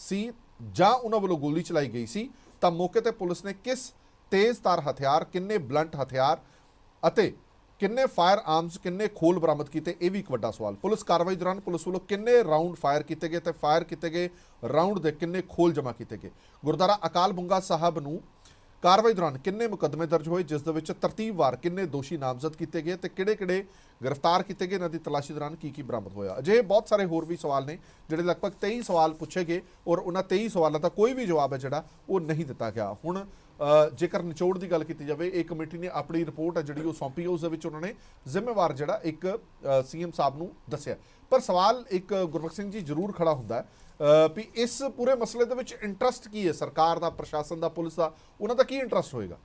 ਸੀ ਜਾਂ ਉਹਨਾਂ ਵੱਲੋਂ ਗੋਲੀ ਚਲਾਈ ਗਈ ਸੀ, ਤਾਂ ਮੌਕੇ ਤੇ ਪੁਲਿਸ ਨੇ ਕਿਸ ਤੇਜ਼ਧਾਰ ਹਥਿਆਰ, ਕਿੰਨੇ ਬਲੰਟ ਹਥਿਆਰ ਅਤੇ ਕਿੰਨੇ ਫਾਇਰ ਆਰਮਸ, ਕਿੰਨੇ ਖੋਲ ਬਰਾਮਦ ਕੀਤੇ, ਇਹ ਵੀ ਇੱਕ ਵੱਡਾ ਸਵਾਲ। ਪੁਲਿਸ ਕਾਰਵਾਈ ਦੌਰਾਨ ਪੁਲਿਸ ਵੱਲੋਂ ਕਿੰਨੇ ਰਾਉਂਡ ਫਾਇਰ ਕੀਤੇ ਗਏ ਤੇ ਫਾਇਰ ਕੀਤੇ ਗਏ ਰਾਉਂਡ ਦੇ ਕਿੰਨੇ ਖੋਲ ਜਮ੍ਹਾਂ ਕੀਤੇ ਗਏ? ਗੁਰਦੁਆਰਾ ਅਕਾਲ ਬੁੰਗਾ ਸਾਹਿਬ ਨੂੰ ਕਾਰਵਾਈ ਦੌਰਾਨ ਕਿੰਨੇ ਮੁਕੱਦਮੇ ਦਰਜ ਹੋਏ, ਜਿਸ ਦੇ ਵਿੱਚ ਤਰਤੀਬਵਾਰ ਕਿੰਨੇ ਦੋਸ਼ੀ ਨਾਮਜ਼ਦ ਕੀਤੇ ਗਏ ਤੇ ਕਿਹੜੇ-ਕਿਹੜੇ ਗ੍ਰਿਫਤਾਰ ਕੀਤੇ ਗਏ, ਇਹਨਾਂ ਦੀ ਤਲਾਸ਼ੀ ਦੌਰਾਨ ਕੀ ਕੀ ਬਰਾਮਦ ਹੋਇਆ। ਅਜੇ ਬਹੁਤ ਸਾਰੇ ਹੋਰ ਵੀ ਸਵਾਲ ਨੇ, ਜਿਹੜੇ ਲਗਭਗ 23 ਸਵਾਲ ਪੁੱਛੇ ਗਏ ਔਰ ਉਹਨਾਂ 23 ਸਵਾਲਾਂ ਦਾ ਕੋਈ ਵੀ ਜਵਾਬ ਹੈ ਜਿਹੜਾ ਉਹ ਨਹੀਂ ਦਿੱਤਾ ਗਿਆ। ਹੁਣ ਜੇਕਰ ਨਿਚੋੜ ਦੀ ਗੱਲ ਕੀਤੀ ਜਾਵੇ ਇਹ ਕਮੇਟੀ ਨੇ ਆਪਣੀ ਰਿਪੋਰਟ ਹੈ ਜਿਹੜੀ ਉਹ ਸੌਂਪੀ ਉਸ ਦੇ ਵਿੱਚ ਉਹਨਾਂ ਨੇ ਜ਼ਿੰਮੇਵਾਰ ਜਿਹੜਾ ਇੱਕ ਸੀਐਮ ਸਾਹਿਬ ਨੂੰ ਦੱਸਿਆ। ਪਰ ਸਵਾਲ ਇੱਕ ਗੁਰਬਖਸ਼ ਸਿੰਘ ਜੀ ਜ਼ਰੂਰ ਖੜਾ ਹੁੰਦਾ ਵੀ ਇਸ ਪੂਰੇ ਮਸਲੇ ਦੇ ਵਿੱਚ ਇੰਟਰਸਟ ਕੀ ਹੈ? ਸਰਕਾਰ ਦਾ ਪ੍ਰਸ਼ਾਸਨ ਦਾ ਪੁਲਿਸ ਦਾ? ਉਹਨਾਂ ਦਾ ਕੀ ਇੰਟਰਸਟ ਹੋਏਗਾ?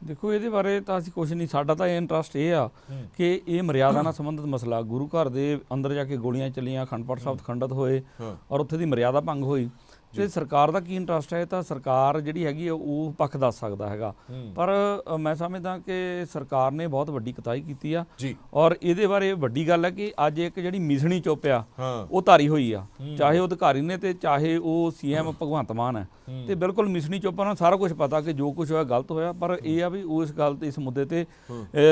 ਦੇਖੋ ਇਹਦੇ ਬਾਰੇ ਤਾਂ ਅਸੀਂ ਕੁਝ ਨਹੀਂ। ਸਾਡਾ ਤਾਂ ਇਹ ਇੰਟਰਸਟ ਇਹ ਆ ਕਿ ਇਹ ਮਰਿਆਦਾ ਨਾਲ ਸੰਬੰਧਿਤ ਮਸਲਾ ਗੁਰੂ ਘਰ ਦੇ ਅੰਦਰ ਜਾ ਕੇ ਗੋਲੀਆਂ ਚੱਲੀਆਂ ਅਖੰਡ ਪਾਠ ਸਾਹਿਬ ਖੰਡਿਤ ਹੋਏ ਔਰ ਉੱਥੇ ਦੀ ਮਰਿਆਦਾ ਭੰਗ ਹੋਈ। ਤੇ ਸਰਕਾਰ ਦਾ ਕੀ ਇੰਟਰਸਟ ਹੈ ਤਾਂ ਸਰਕਾਰ ਜਿਹੜੀ ਹੈਗੀ ਉਹ ਪੱਖ ਦੱਸ ਸਕਦਾ ਹੈਗਾ। ਪਰ ਮੈਂ ਸਮਝਦਾ ਕਿ ਸਰਕਾਰ ਨੇ ਬਹੁਤ ਵੱਡੀ ਕਤਾਈ ਕੀਤੀ ਆ। ਔਰ ਇਹਦੇ ਬਾਰੇ ਵੱਡੀ ਗੱਲ ਹੈ ਕਿ ਅੱਜ ਇੱਕ ਜਿਹੜੀ ਮਿਸਣੀ ਚੁੱਪ ਆ ਹਾਂ। ਉਹ ਧਾਰੀ ਹੋਈ ਆ। ਚਾਹੇ ਉਹ ਅਧਿਕਾਰੀ ਨੇ ਤੇ ਚਾਹੇ ਉਹ ਸੀਐਮ ਭਗਵੰਤ ਮਾਨ ਹੈ। ਤੇ ਬਿਲਕੁਲ ਮਿਸਣੀ ਚੁੱਪ ਨੂੰ ਸਾਰਾ ਕੁਝ ਪਤਾ ਕਿ ਜੋ ਕੁਝ ਹੋਇਆ ਗਲਤ ਹੋਇਆ ਪਰ ਇਹ ਆ ਵੀ ਉਸ ਗੱਲ ਤੇ ਇਸ ਮੁੱਦੇ ਤੇ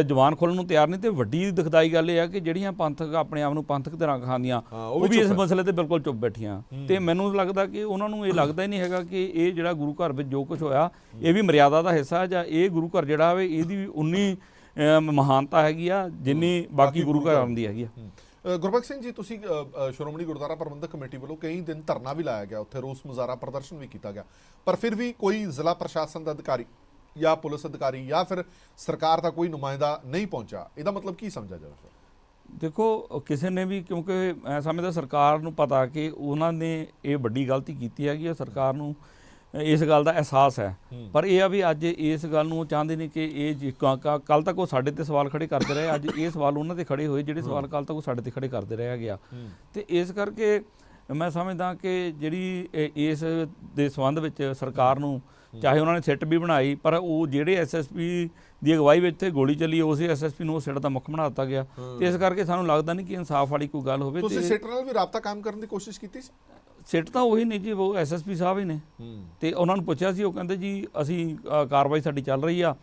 ਜਵਾਨ ਖੋਲਣ ਨੂੰ ਤਿਆਰ ਨਹੀਂ ਤੇ ਵੱਡੀ ਦੁਖਦਾਈ ਗੱਲ ਇਹ ਆ ਕਿ ਜਿਹੜੀਆਂ ਪੰਥਕ ਆਪਣੇ ਆਪ ਨੂੰ ਪੰਥਕ ਧਿਰਾਂ ਖਾਂਦੀਆਂ ਉਹ ਵੀ ਇਸ। ਮਸਲੇ ਤੇ ਬਿਲਕੁਲ ਚੁੱਪ ਬੈਠੀਆਂ। ਤੇ ਮੈਨੂੰ ਲੱਗਦਾ ਕਿ ਉਹਨਾਂ ਨੂੰ ਇਹ ਲੱਗਦਾ ਹੀ ਨਹੀਂ ਹੈਗਾ ਕਿ ਇਹ ਜਿਹੜਾ ਗੁਰੂ ਘਰ ਵਿੱਚ ਜੋ ਕੁਝ ਹੋਇਆ ਇਹ ਵੀ ਮਰਿਆਦਾ ਦਾ ਹਿੱਸਾ ਹੈ ਜਾਂ ਇਹ ਗੁਰੂ ਘਰ ਜਿਹੜਾ ਹੋਵੇ ਇਹਦੀ ਵੀ ਉਨੀ ਮਹਾਨਤਾ ਹੈਗੀ ਆ ਜਿੰਨੀ ਬਾਕੀ ਗੁਰੂ ਘਰਾਂ ਦੀ ਹੈਗੀ ਆ। ਅ, ਗੁਰਬਖਸ਼ ਸਿੰਘ ਜੀ ਤੁਸੀਂ ਸ਼੍ਰੋਮਣੀ ਗੁਰਦੁਆਰਾ ਪ੍ਰਬੰਧਕ ਕਮੇਟੀ ਵੱਲੋਂ ਕਈ ਦਿਨ ਧਰਨਾ ਵੀ ਲਾਇਆ ਗਿਆ ਉੱਥੇ ਰੋਸ ਮੁਜ਼ਾਹਰਾ ਪ੍ਰਦਰਸ਼ਨ ਵੀ ਕੀਤਾ ਗਿਆ। ਪਰ ਫਿਰ ਵੀ ਕੋਈ ਜ਼ਿਲ੍ਹਾ ਪ੍ਰਸ਼ਾਸਨ ਦਾ ਅਧਿਕਾਰੀ ਜਾਂ ਪੁਲਿਸ ਅਧਿਕਾਰੀ ਜਾਂ ਫਿਰ ਸਰਕਾਰ ਦਾ ਕੋਈ ਨੁਮਾਇੰਦਾ ਨਹੀਂ ਪਹੁੰਚਾ ਇਹਦਾ ਮਤਲਬ ਕੀ ਸਮਝਿਆ ਜਾਵੇ? ਦੇਖੋ ਕਿਸੇ ਨੇ ਵੀ ਕਿਉਂਕਿ ਮੈਂ ਸਮਝਦਾ ਸਰਕਾਰ ਨੂੰ ਪਤਾ ਕਿ ਉਹਨਾਂ ਨੇ ਇਹ ਵੱਡੀ ਗਲਤੀ ਕੀਤੀ ਹੈਗੀ ਆ ਸਰਕਾਰ ਨੂੰ ਇਸ ਗੱਲ ਦਾ ਅਹਿਸਾਸ ਹੈ। ਪਰ ਇਹ ਆ ਵੀ ਅੱਜ ਇਸ ਗੱਲ ਨੂੰ ਉਹ ਚਾਹੁੰਦੇ ਨੇ ਕਿ ਇਹ ਕੱਲ ਤੱਕ ਉਹ ਸਾਡੇ ਤੇ ਸਵਾਲ ਖੜੇ ਕਰਦੇ ਰਹੇ ਅੱਜ ਇਹ ਸਵਾਲ ਉਹਨਾਂ ਤੇ ਖੜੇ ਹੋਏ ਜਿਹੜੇ ਸਵਾਲ ਕੱਲ ਤੱਕ ਉਹ ਸਾਡੇ ਤੇ ਖੜੇ ਕਰਦੇ ਰਹਿ ਗਿਆ। ਤੇ ਇਸ ਕਰਕੇ ਮੈਂ ਸਮਝਦਾ ਕਿ ਜਿਹੜੀ ਇਹ- ਇਸ ਦੇ ਸੰਬੰਧ ਵਿੱਚ ਸਰਕਾਰ ਨੂੰ ਚਾਹੇ ਉਹਨਾਂ ਨੇ ਸਿੱਟ ਵੀ ਬਣਾਈ ਪਰ ਉਹ ਜਿਹੜੇ ਐਸਐਸਪੀ ਦੀ ਅਗਵਾਈ ਵਿੱਚ ਤੇ ਗੋਲੀ ਚੱਲੀ ਉਸੇ ਐਸਐਸਪੀ ਨੂੰ ਉਹ ਸਿੱਟ ਦਾ ਮੁੱਖ ਬਣਾ ਦਿੱਤਾ ਗਿਆ। ਤੇ ਇਸ ਕਰਕੇ ਸਾਨੂੰ ਲੱਗਦਾ ਨਹੀਂ ਕਿ ਇਨਸਾਫ ਵਾਲੀ ਕੋਈ ਗੱਲ ਹੋਵੇ ਤੁਸੀਂ ਸਿੱਟ ਨਾਲ ਵੀ ਰਾਬਤਾ ਕਾਇਮ ਕਰਨ ਦੀ ਕੋਸ਼ਿਸ਼ ਕੀਤੀ ਸੀ? ਸਿੱਟ ਤਾਂ ਉਹੀ ਨਹੀਂ ਜੀ ਉਹ ਐਸਐਸਪੀ ਸਾਹਿਬ ਹੀ ਨੇ। ਤੇ ਉਹਨਾਂ ਨੂੰ ਪੁੱਛਿਆ ਸੀ ਉਹ ਕਹਿੰਦੇ ਜੀ ਅਸੀਂ ਅ, ਕਾਰਵਾਈ ਸਾਡੀ ਚੱਲ ਰਹੀ ਆ।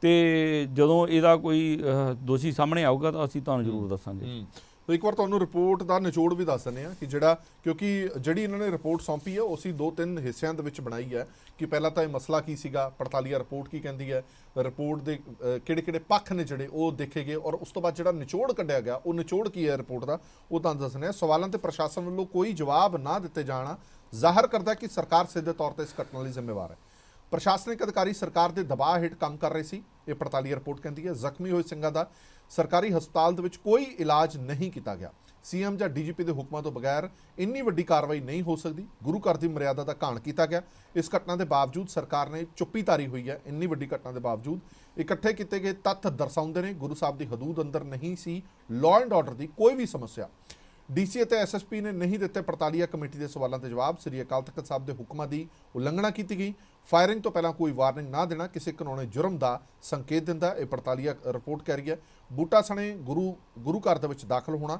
ਤੇ ਜਦੋਂ ਇਹਦਾ ਕੋਈ ਅ, ਦੋਸ਼ੀ ਸਾਹਮਣੇ ਆਊਗਾ ਤਾਂ ਅਸੀਂ ਤੁਹਾਨੂੰ ਜ਼ਰੂਰ ਦੱਸਾਂਗੇ। ਸੋ ਇੱਕ ਵਾਰ ਤੁਹਾਨੂੰ ਰਿਪੋਰਟ ਦਾ ਨਿਚੋੜ ਵੀ ਦੱਸ ਦਿੰਦੇ ਆ ਕਿ ਜਿਹੜਾ, ਕਿਉਂਕਿ ਜਿਹੜੀ ਇਹਨਾਂ ਨੇ ਰਿਪੋਰਟ ਸੌਂਪੀ ਹੈ ਉਸੇ ਦੋ ਤਿੰਨ ਹਿੱਸਿਆਂ ਦੇ ਵਿੱਚ ਬਣਾਈ ਹੈ ਕਿ ਪਹਿਲਾਂ ਤਾਂ ਇਹ ਮਸਲਾ ਕੀ ਸੀਗਾ, ਪੜਤਾਲੀਆ ਰਿਪੋਰਟ ਕੀ ਕਹਿੰਦੀ ਹੈ, ਰਿਪੋਰਟ ਦੇ ਕਿਹੜੇ ਕਿਹੜੇ ਪੱਖ ਨੇ ਜਿਹੜੇ ਉਹ ਦੇਖੇ ਗਏ ਔਰ ਉਸ ਤੋਂ ਬਾਅਦ ਜਿਹੜਾ ਨਿਚੋੜ ਕੱਢਿਆ ਗਿਆ, ਉਹ ਨਿਚੋੜ ਕੀ ਹੈ ਰਿਪੋਰਟ ਦਾ, ਉਹ ਤੁਹਾਨੂੰ ਦੱਸਣੇ ਆ ਸਵਾਲਾਂ ਤੇ ਪ੍ਰਸ਼ਾਸਨ ਵੱਲੋਂ ਕੋਈ ਜਵਾਬ ਨਾ ਦਿੱਤੇ ਜਾਣਾ, ਜ਼ਾਹਰ ਕਰਦਾ ਕਿ ਸਰਕਾਰ ਸਿੱਧੇ ਤੌਰ ਤੇ ਇਸ ਘਟਨਾ ਲਈ ਜ਼ਿੰਮੇਵਾਰ ਹੈ। ਪ੍ਰਸ਼ਾਸਨਿਕ ਅਧਿਕਾਰੀ ਸਰਕਾਰ ਦੇ ਦਬਾਅ ਹੇਠ ਕੰਮ ਕਰ ਰਹੇ ਸੀ। ਇਹ ਪੜਤਾਲੀ ਰਿਪੋਰਟ ਕਹਿੰਦੀ ਹੈ, ਜ਼ਖਮੀ ਹੋਏ ਸਿੰਘਾਂ ਦਾ ਸਰਕਾਰੀ ਹਸਪਤਾਲ ਦੇ ਵਿੱਚ ਕੋਈ ਇਲਾਜ ਨਹੀਂ ਕੀਤਾ ਗਿਆ। ਸੀਐਮ ਜਾਂ ਡੀਜੀਪੀ ਦੇ ਹੁਕਮਾਂ ਤੋਂ ਬਗੈਰ ਇੰਨੀ ਵੱਡੀ ਕਾਰਵਾਈ ਨਹੀਂ ਹੋ ਸਕਦੀ। ਗੁਰੂ ਘਰ ਦੀ ਮਰਿਆਦਾ ਦਾ ਘਾਣ ਕੀਤਾ ਗਿਆ। ਇਸ ਘਟਨਾ ਦੇ ਬਾਵਜੂਦ ਸਰਕਾਰ ਨੇ ਚੁੱਪੀ ਧਾਰੀ ਹੋਈ ਹੈ। ਇੰਨੀ ਵੱਡੀ ਘਟਨਾ ਦੇ ਬਾਵਜੂਦ ਇਕੱਠੇ ਕੀਤੇ ਗਏ ਤੱਥ ਦਰਸਾਉਂਦੇ ਨੇ, ਗੁਰੂ ਸਾਹਿਬ ਦੀ ਹਦੂਦ ਅੰਦਰ ਨਹੀਂ ਸੀ ਲਾਅ ਐਂਡ ਆਰਡਰ ਦੀ ਕੋਈ ਵੀ ਸਮੱਸਿਆ। ਡੀਸੀ ਅਤੇ ਐਸਐਸਪੀ ਨੇ ਨਹੀਂ ਦਿੱਤੇ ਪੜਤਾਲੀਆ ਕਮੇਟੀ ਦੇ ਸਵਾਲਾਂ ਦੇ ਜਵਾਬ। ਸ੍ਰੀ ਅਕਾਲ ਤਖਤ ਸਾਹਿਬ ਦੇ ਹੁਕਮਾਂ ਦੀ ਉਲੰਘਣਾ ਕੀਤੀ ਗਈ। ਫਾਇਰਿੰਗ ਤੋਂ ਪਹਿਲਾਂ ਕੋਈ ਵਾਰਨਿੰਗ ਨਾ ਦੇਣਾ, ਕਿਸੇ ਕਾਨੂੰਨੀ ਜੁਰਮ ਦਾ ਸੰਕੇਤ ਦਿੰਦਾ ਇਹ ਪੜਤਾਲੀਆ ਰਿਪੋਰਟ ਕਹਿ ਰਹੀ ਹੈ। ਬੂਟਾ ਸਣੇ ਗੁਰੂ ਗੁਰੂ ਘਰ ਦੇ ਵਿੱਚ ਦਾਖਲ ਹੋਣਾ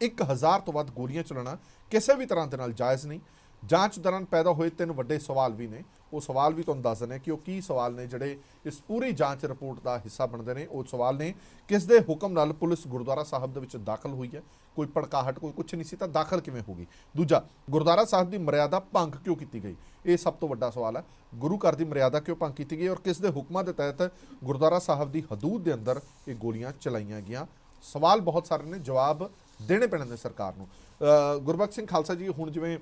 1000 ਤੋਂ ਵੱਧ ਗੋਲੀਆਂ ਚਲਾਉਣਾ ਕਿਸੇ ਵੀ ਤਰ੍ਹਾਂ ਦੇ ਨਾਲ ਜਾਇਜ਼ ਨਹੀਂ। ਜਾਂਚ ਦੌਰਾਨ ਪੈਦਾ ਹੋਏ ਤਿੰਨ ਵੱਡੇ ਸਵਾਲ ਵੀ ਨੇ। ਉਹ ਸਵਾਲ ਵੀ ਤੁਹਾਨੂੰ ਦੱਸ ਦਿੰਦੇ ਕਿ ਉਹ ਕੀ ਸਵਾਲ ਨੇ ਜਿਹੜੇ ਇਸ ਪੂਰੀ ਜਾਂਚ ਰਿਪੋਰਟ ਦਾ ਹਿੱਸਾ ਬਣਦੇ ਨੇ। ਉਹ ਸਵਾਲ ਨੇ ਕਿਸ ਦੇ ਹੁਕਮ ਨਾਲ ਪੁਲਿਸ ਗੁਰਦੁਆਰਾ ਸਾਹਿਬ ਦੇ ਵਿੱਚ ਦਾਖਲ ਹੋਈ ਹੈ? ਕੋਈ ਪੜਕਾਹਟ ਕੋਈ ਕੁਝ ਨਹੀਂ ਸੀ ਤਾਂ ਦਾਖਲ ਕਿਵੇਂ ਹੋ ਗਈ? ਦੂਜਾ ਗੁਰਦੁਆਰਾ ਸਾਹਿਬ ਦੀ ਮਰਿਆਦਾ ਭੰਗ ਕਿਉਂ ਕੀਤੀ ਗਈ? ਇਹ ਸਭ ਤੋਂ ਵੱਡਾ ਸਵਾਲ ਹੈ। ਗੁਰੂ ਘਰ ਦੀ ਮਰਿਆਦਾ ਕਿਉਂ ਭੰਗ ਕੀਤੀ ਗਈ ਔਰ ਕਿਸ ਦੇ ਹੁਕਮਾਂ ਦੇ ਤਹਿਤ ਗੁਰਦੁਆਰਾ ਸਾਹਿਬ ਦੀ ਹਦੂਦ ਦੇ ਅੰਦਰ ਇਹ ਗੋਲੀਆਂ ਚਲਾਈਆਂ ਗਈਆਂ? ਸਵਾਲ ਬਹੁਤ ਸਾਰੇ ਨੇ ਜਵਾਬ ਦੇਣੇ ਪੈਣੇ ਨੇ ਸਰਕਾਰ ਨੂੰ। ਅ, ਗੁਰਬਖਸ਼ ਸਿੰਘ ਖਾਲਸਾ ਜੀ ਹੁਣ ਜਿਵੇਂ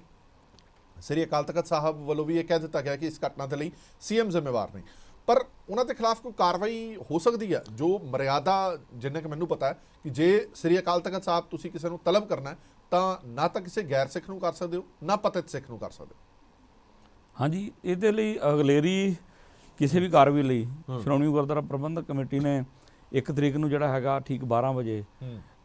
ਸ੍ਰੀ ਅਕਾਲ ਤਖਤ ਸਾਹਿਬ ਵੱਲੋਂ ਵੀ ਇਹ ਕਹਿ ਦਿੱਤਾ ਗਿਆ ਕਿ ਇਸ ਘਟਨਾ ਦੇ ਲਈ ਸੀਐਮ ਜ਼ਿੰਮੇਵਾਰ ਨੇ। ਪਰ ਉਹਨਾਂ ਦੇ ਖਿਲਾਫ ਕੋਈ ਕਾਰਵਾਈ ਹੋ ਸਕਦੀ ਹੈ? ਜੋ ਮਰਿਆਦਾ ਜਿੰਨੇ ਕਿ ਮੈਨੂੰ ਪਤਾ ਹੈ ਕਿ ਜੇ ਸ੍ਰੀ ਅਕਾਲ ਤਖਤ ਸਾਹਿਬ ਤੁਸੀਂ ਕਿਸੇ ਨੂੰ ਤਲਬ ਕਰਨਾ ਹੈ ਤਾਂ ਨਾ ਤਾਂ ਕਿਸੇ ਗੈਰ ਸਿੱਖ ਨੂੰ ਕਰ ਸਕਦੇ ਹੋ ਨਾ ਪਤਿਤ ਸਿੱਖ ਨੂੰ ਕਰ ਸਕਦੇ ਹੋ। ਹਾਂਜੀ ਇਹਦੇ ਲਈ ਅਗਲੇਰੀ ਕਿਸੇ ਵੀ ਕਾਰਵਾਈ ਲਈ ਸ਼੍ਰੋਮਣੀ ਗੁਰਦੁਆਰਾ ਪ੍ਰਬੰਧਕ ਕਮੇਟੀ ਨੇ 1 ਤਰੀਕ ਨੂੰ ਜਿਹੜਾ ਹੈਗਾ ਠੀਕ 12 ਵਜੇ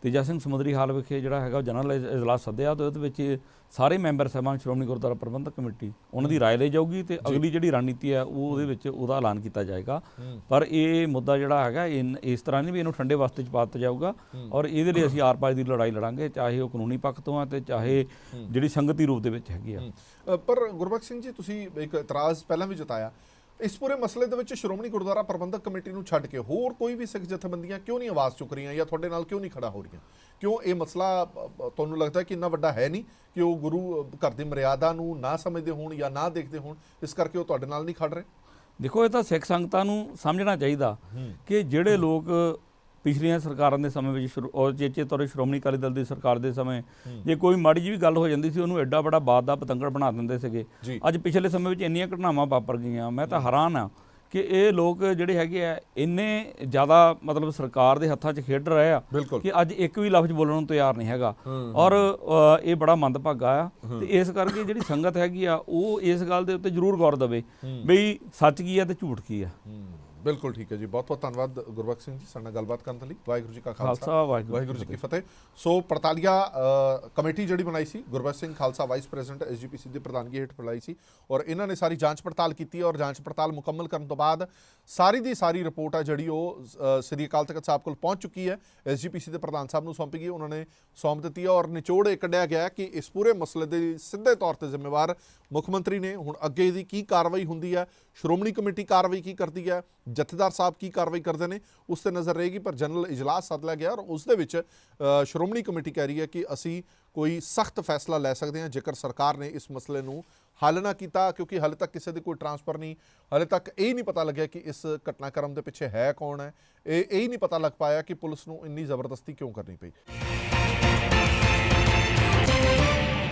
ਤੇਜਾ ਸਿੰਘ ਸਮੁੰਦਰੀ ਹਾਲ ਵਿਖੇ ਜਿਹੜਾ ਹੈਗਾ ਉਹ ਜਨਰਲ ਇਜ- ਇਜਲਾਸ ਸੱਦਿਆ ਤੇ ਉਹਦੇ ਵਿੱਚ ਸਾਰੇ ਮੈਂਬਰ ਸਾਹਿਬਾਨ ਸ਼੍ਰੋਮਣੀ ਗੁਰਦੁਆਰਾ ਪ੍ਰਬੰਧਕ ਕਮੇਟੀ ਉਹਨਾਂ ਦੀ رائے ਲਈ ਜਾਊਗੀ ਤੇ ਅਗਲੀ ਜਿਹੜੀ ਰਣਨੀਤੀ ਹੈ ਉਹ ਉਹਦੇ ਵਿੱਚ ਉਹਦਾ ਐਲਾਨ ਕੀਤਾ ਜਾਏਗਾ ਪਰ ਇਹ ਮੁੱਦਾ ਜਿਹੜਾ ਹੈਗਾ ਇਹ ਇਸ ਤਰ੍ਹਾਂ ਨਹੀਂ ਵੀ ਇਹਨੂੰ ਠੰਡੇ ਵਾਸਤੇ ਚ ਪਾ ਦਿੱਤਾ ਜਾਊਗਾ ਔਰ ਇਹਦੇ ਲਈ ਅਸੀਂ ਆਰ-ਪਾਰ ਦੀ ਲੜਾਈ ਲੜਾਂਗੇ ਚਾਹੇ ਉਹ ਕਾਨੂੰਨੀ ਪੱਖ ਤੋਂ ਆ ਤੇ ਚਾਹੇ ਜਿਹੜੀ ਸੰਗਤੀ ਰੂਪ ਦੇ ਵਿੱਚ ਹੈਗੀ ਆ ਅ, ਪਰ ਗੁਰਬਖਸ਼ ਸਿੰਘ ਜੀ ਤੁਸੀਂ ਇੱਕ ਇਤਰਾਜ਼ ਪਹਿਲਾਂ ਵੀ ਜਤਾਇਆ ਇਸ ਪੂਰੇ ਮਸਲੇ ਦੇ ਵਿੱਚ ਸ਼੍ਰੋਮਣੀ ਗੁਰਦੁਆਰਾ ਪ੍ਰਬੰਧਕ ਕਮੇਟੀ ਨੂੰ ਛੱਡ ਕੇ ਹੋਰ ਕੋਈ ਵੀ ਸਿੱਖ ਜਥੇਬੰਦੀਆਂ ਕਿਉਂ ਨਹੀਂ ਆਵਾਜ਼ ਚੁੱਕ ਰਹੀਆਂ ਜਾਂ ਤੁਹਾਡੇ ਨਾਲ ਕਿਉਂ ਨਹੀਂ ਖੜਾ ਹੋ ਰਹੀਆਂ? ਕਿਉਂ ਇਹ ਮਸਲਾ ਤੁਹਾਨੂੰ ਲੱਗਦਾ ਕਿ ਇੰਨਾ ਵੱਡਾ ਹੈ ਨਹੀਂ ਕਿ ਉਹ ਗੁਰੂ ਘਰ ਦੀ ਮਰਿਆਦਾ ਨੂੰ ਨਾ ਸਮਝਦੇ ਹੋਣ ਜਾਂ ਨਾ ਦੇਖਦੇ ਹੋਣ ਇਸ ਕਰਕੇ ਉਹ ਤੁਹਾਡੇ ਨਾਲ ਨਹੀਂ ਖੜ ਰਹੇ? ਦੇਖੋ ਇਹ ਤਾਂ ਸਿੱਖ ਸੰਗਤਾਂ ਨੂੰ ਸਮਝਣਾ ਚਾਹੀਦਾ ਕਿ ਜਿਹੜੇ ਲੋਕ ਪਿਛਲੀਆਂ ਸਰਕਾਰਾਂ ਦੇ ਸਮੇਂ ਵਿੱਚ ਸ਼ੁਰੂ- ਔਰ ਚੇਚੇ ਤੌਰ ਸ਼੍ਰੋਮਣੀ ਅਕਾਲੀ ਦਲ ਦੀ ਸਰਕਾਰ ਦੇ ਸਮੇਂ ਜੇ ਕੋਈ ਮਾੜੀ ਜਿਹੀ ਵੀ ਗੱਲ ਹੋ ਜਾਂਦੀ ਸੀ ਉਹਨੂੰ ਐਡਾ ਬੜਾ ਬਾਦ ਦਾ ਪਤੰਗੜ ਬਣਾ ਦਿੰਦੇ ਸੀਗੇ। ਜੀ। ਅੱਜ ਪਿਛਲੇ ਸਮੇਂ ਵਿੱਚ ਇੰਨੀਆਂ ਘਟਨਾਵਾਂ ਵਾਪਰ ਗਈਆਂ। ਮੈਂ ਤਾਂ ਹੈਰਾਨ ਆ ਕਿ ਇਹ ਲੋਕ ਜਿਹੜੇ ਹੈਗੇ ਆ ਇੰਨੇ ਜ਼ਿਆਦਾ ਮਤਲਬ ਸਰਕਾਰ ਦੇ ਹੱਥਾਂ 'ਚ ਖੇਡ ਰਹੇ ਆ ਕਿ ਅੱਜ ਇੱਕ ਵੀ ਲਫ਼ਜ਼ ਬੋਲਣ ਨੂੰ ਤਿਆਰ ਨਹੀਂ ਹੈਗਾ। ਔਰ ਇਹ ਬੜਾ ਮੰਦਭਾਗਾ ਆ। ਤੇ ਇਸ ਕਰਕੇ ਜਿਹੜੀ ਸੰਗਤ ਹੈਗੀ ਆ ਉਹ ਇਸ ਗੱਲ ਦੇ ਉੱਤੇ ਜ਼ਰੂਰ ਗੌਰ ਦੇਵੇ ਬਈ ਸੱਚ ਕੀ ਆ ਤੇ ਝੂਠ ਕੀ ਆ। ਬਿਲਕੁਲ ਠੀਕ ਹੈ ਜੀ। ਬਹੁਤ ਬਹੁਤ ਧੰਨਵਾਦ ਗੁਰਬਖਸ਼ ਸਿੰਘ ਜੀ ਸਾਡੇ ਨਾਲ ਗੱਲਬਾਤ ਕਰਨ ਦੇ ਲਈ। ਵਾਹਿਗੁਰੂ ਜੀ ਕਾ ਖਾਲਸਾ, ਵਾਹਿਗੁਰੂ ਜੀ ਕੀ ਫਤਿਹ। ਸੋ ਪੜਤਾਲੀਆ ਕਮੇਟੀ ਜਿਹੜੀ ਬਣਾਈ ਸੀ Gurbakhsh Singh Khalsa vice president SGPC ਦੀ ਪ੍ਰਧਾਨਗੀ ਹੇਠ ਬਣਾਈ ਸੀ ਔਰ ਇਹਨਾਂ ਨੇ ਸਾਰੀ ਜਾਂਚ ਪੜਤਾਲ ਕੀਤੀ ਔਰ ਜਾਂਚ ਪੜਤਾਲ ਮੁਕੰਮਲ ਕਰਨ ਤੋਂ ਬਾਅਦ ਸਾਰੀ ਦੀ ਸਾਰੀ ਰਿਪੋਰਟ ਹੈ ਜਿਹੜੀ ਉਹ ਸ੍ਰੀ ਅਕਾਲ ਤਖਤ ਸਾਹਿਬ ਕੋਲ ਪਹੁੰਚ ਚੁੱਕੀ ਹੈ। ਐਸਜੀਪੀਸੀ ਦੇ ਪ੍ਰਧਾਨ ਸਾਹਿਬ ਨੂੰ ਸੌਂਪੀ ਗਈ ਉਹਨਾਂ ਨੇ ਸੌਂਪ ਦਿੱਤੀ ਔਰ ਨਿਚੋੜ ਇਹ ਕੱਢਿਆ ਗਿਆ ਕਿ ਇਸ ਪੂਰੇ ਮਸਲੇ ਦੇ ਸਿੱਧੇ ਤੌਰ ਤੇ ਜ਼ਿੰਮੇਵਾਰ ਮੁੱਖ ਮੰਤਰੀ ਨੇ। ਹੁਣ ਅੱਗੇ ਦੀ ਕੀ ਕਾਰਵਾਈ ਹੁੰਦੀ ਹੈ ਸ਼੍ਰੋਮਣੀ ਕਮੇਟੀ ਕਾਰਵਾਈ ਕੀ ਕਰਦੀ ਹੈ ਜਥੇਦਾਰ ਸਾਹਿਬ ਕੀ ਕਾਰਵਾਈ ਕਰਦੇ ਨੇ, ਉਸ ਤੇ ਨਜ਼ਰ ਰਹੇਗੀ, ਪਰ ਜਨਰਲ ਇਜਲਾਸ ਸੱਦ ਲਿਆ ਗਿਆ ਔਰ ਉਸ ਦੇ ਵਿੱਚ ਸ਼੍ਰੋਮਣੀ ਕਮੇਟੀ ਕਹਿ ਰਹੀ ਹੈ ਕਿ ਅਸੀਂ ਕੋਈ ਸਖਤ ਫੈਸਲਾ ਲੈ ਸਕਦੇ ਹਾਂ ਜੇਕਰ ਸਰਕਾਰ ਨੇ ਇਸ ਮਸਲੇ ਨੂੰ ਹੱਲ ਨਾ ਕੀਤਾ, ਕਿਉਂਕਿ ਹਾਲੇ ਤੱਕ ਕਿਸੇ ਦੀ ਕੋਈ ਟਰਾਂਸਫਰ ਨਹੀਂ, ਹਾਲੇ ਤੱਕ ਇਹ ਨਹੀਂ ਪਤਾ ਲੱਗਿਆ ਕਿ ਇਸ ਘਟਨਾਕ੍ਰਮ ਦੇ ਪਿੱਛੇ ਹੈ ਕੌਣ ਹੈ, ਇਹ ਇਹ ਨਹੀਂ ਪਤਾ ਲੱਗ ਪਾਇਆ ਕਿ ਪੁਲਿਸ ਨੂੰ ਇੰਨੀ ਜ਼ਬਰਦਸਤੀ ਕਿਉਂ ਕਰਨੀ ਪਈ।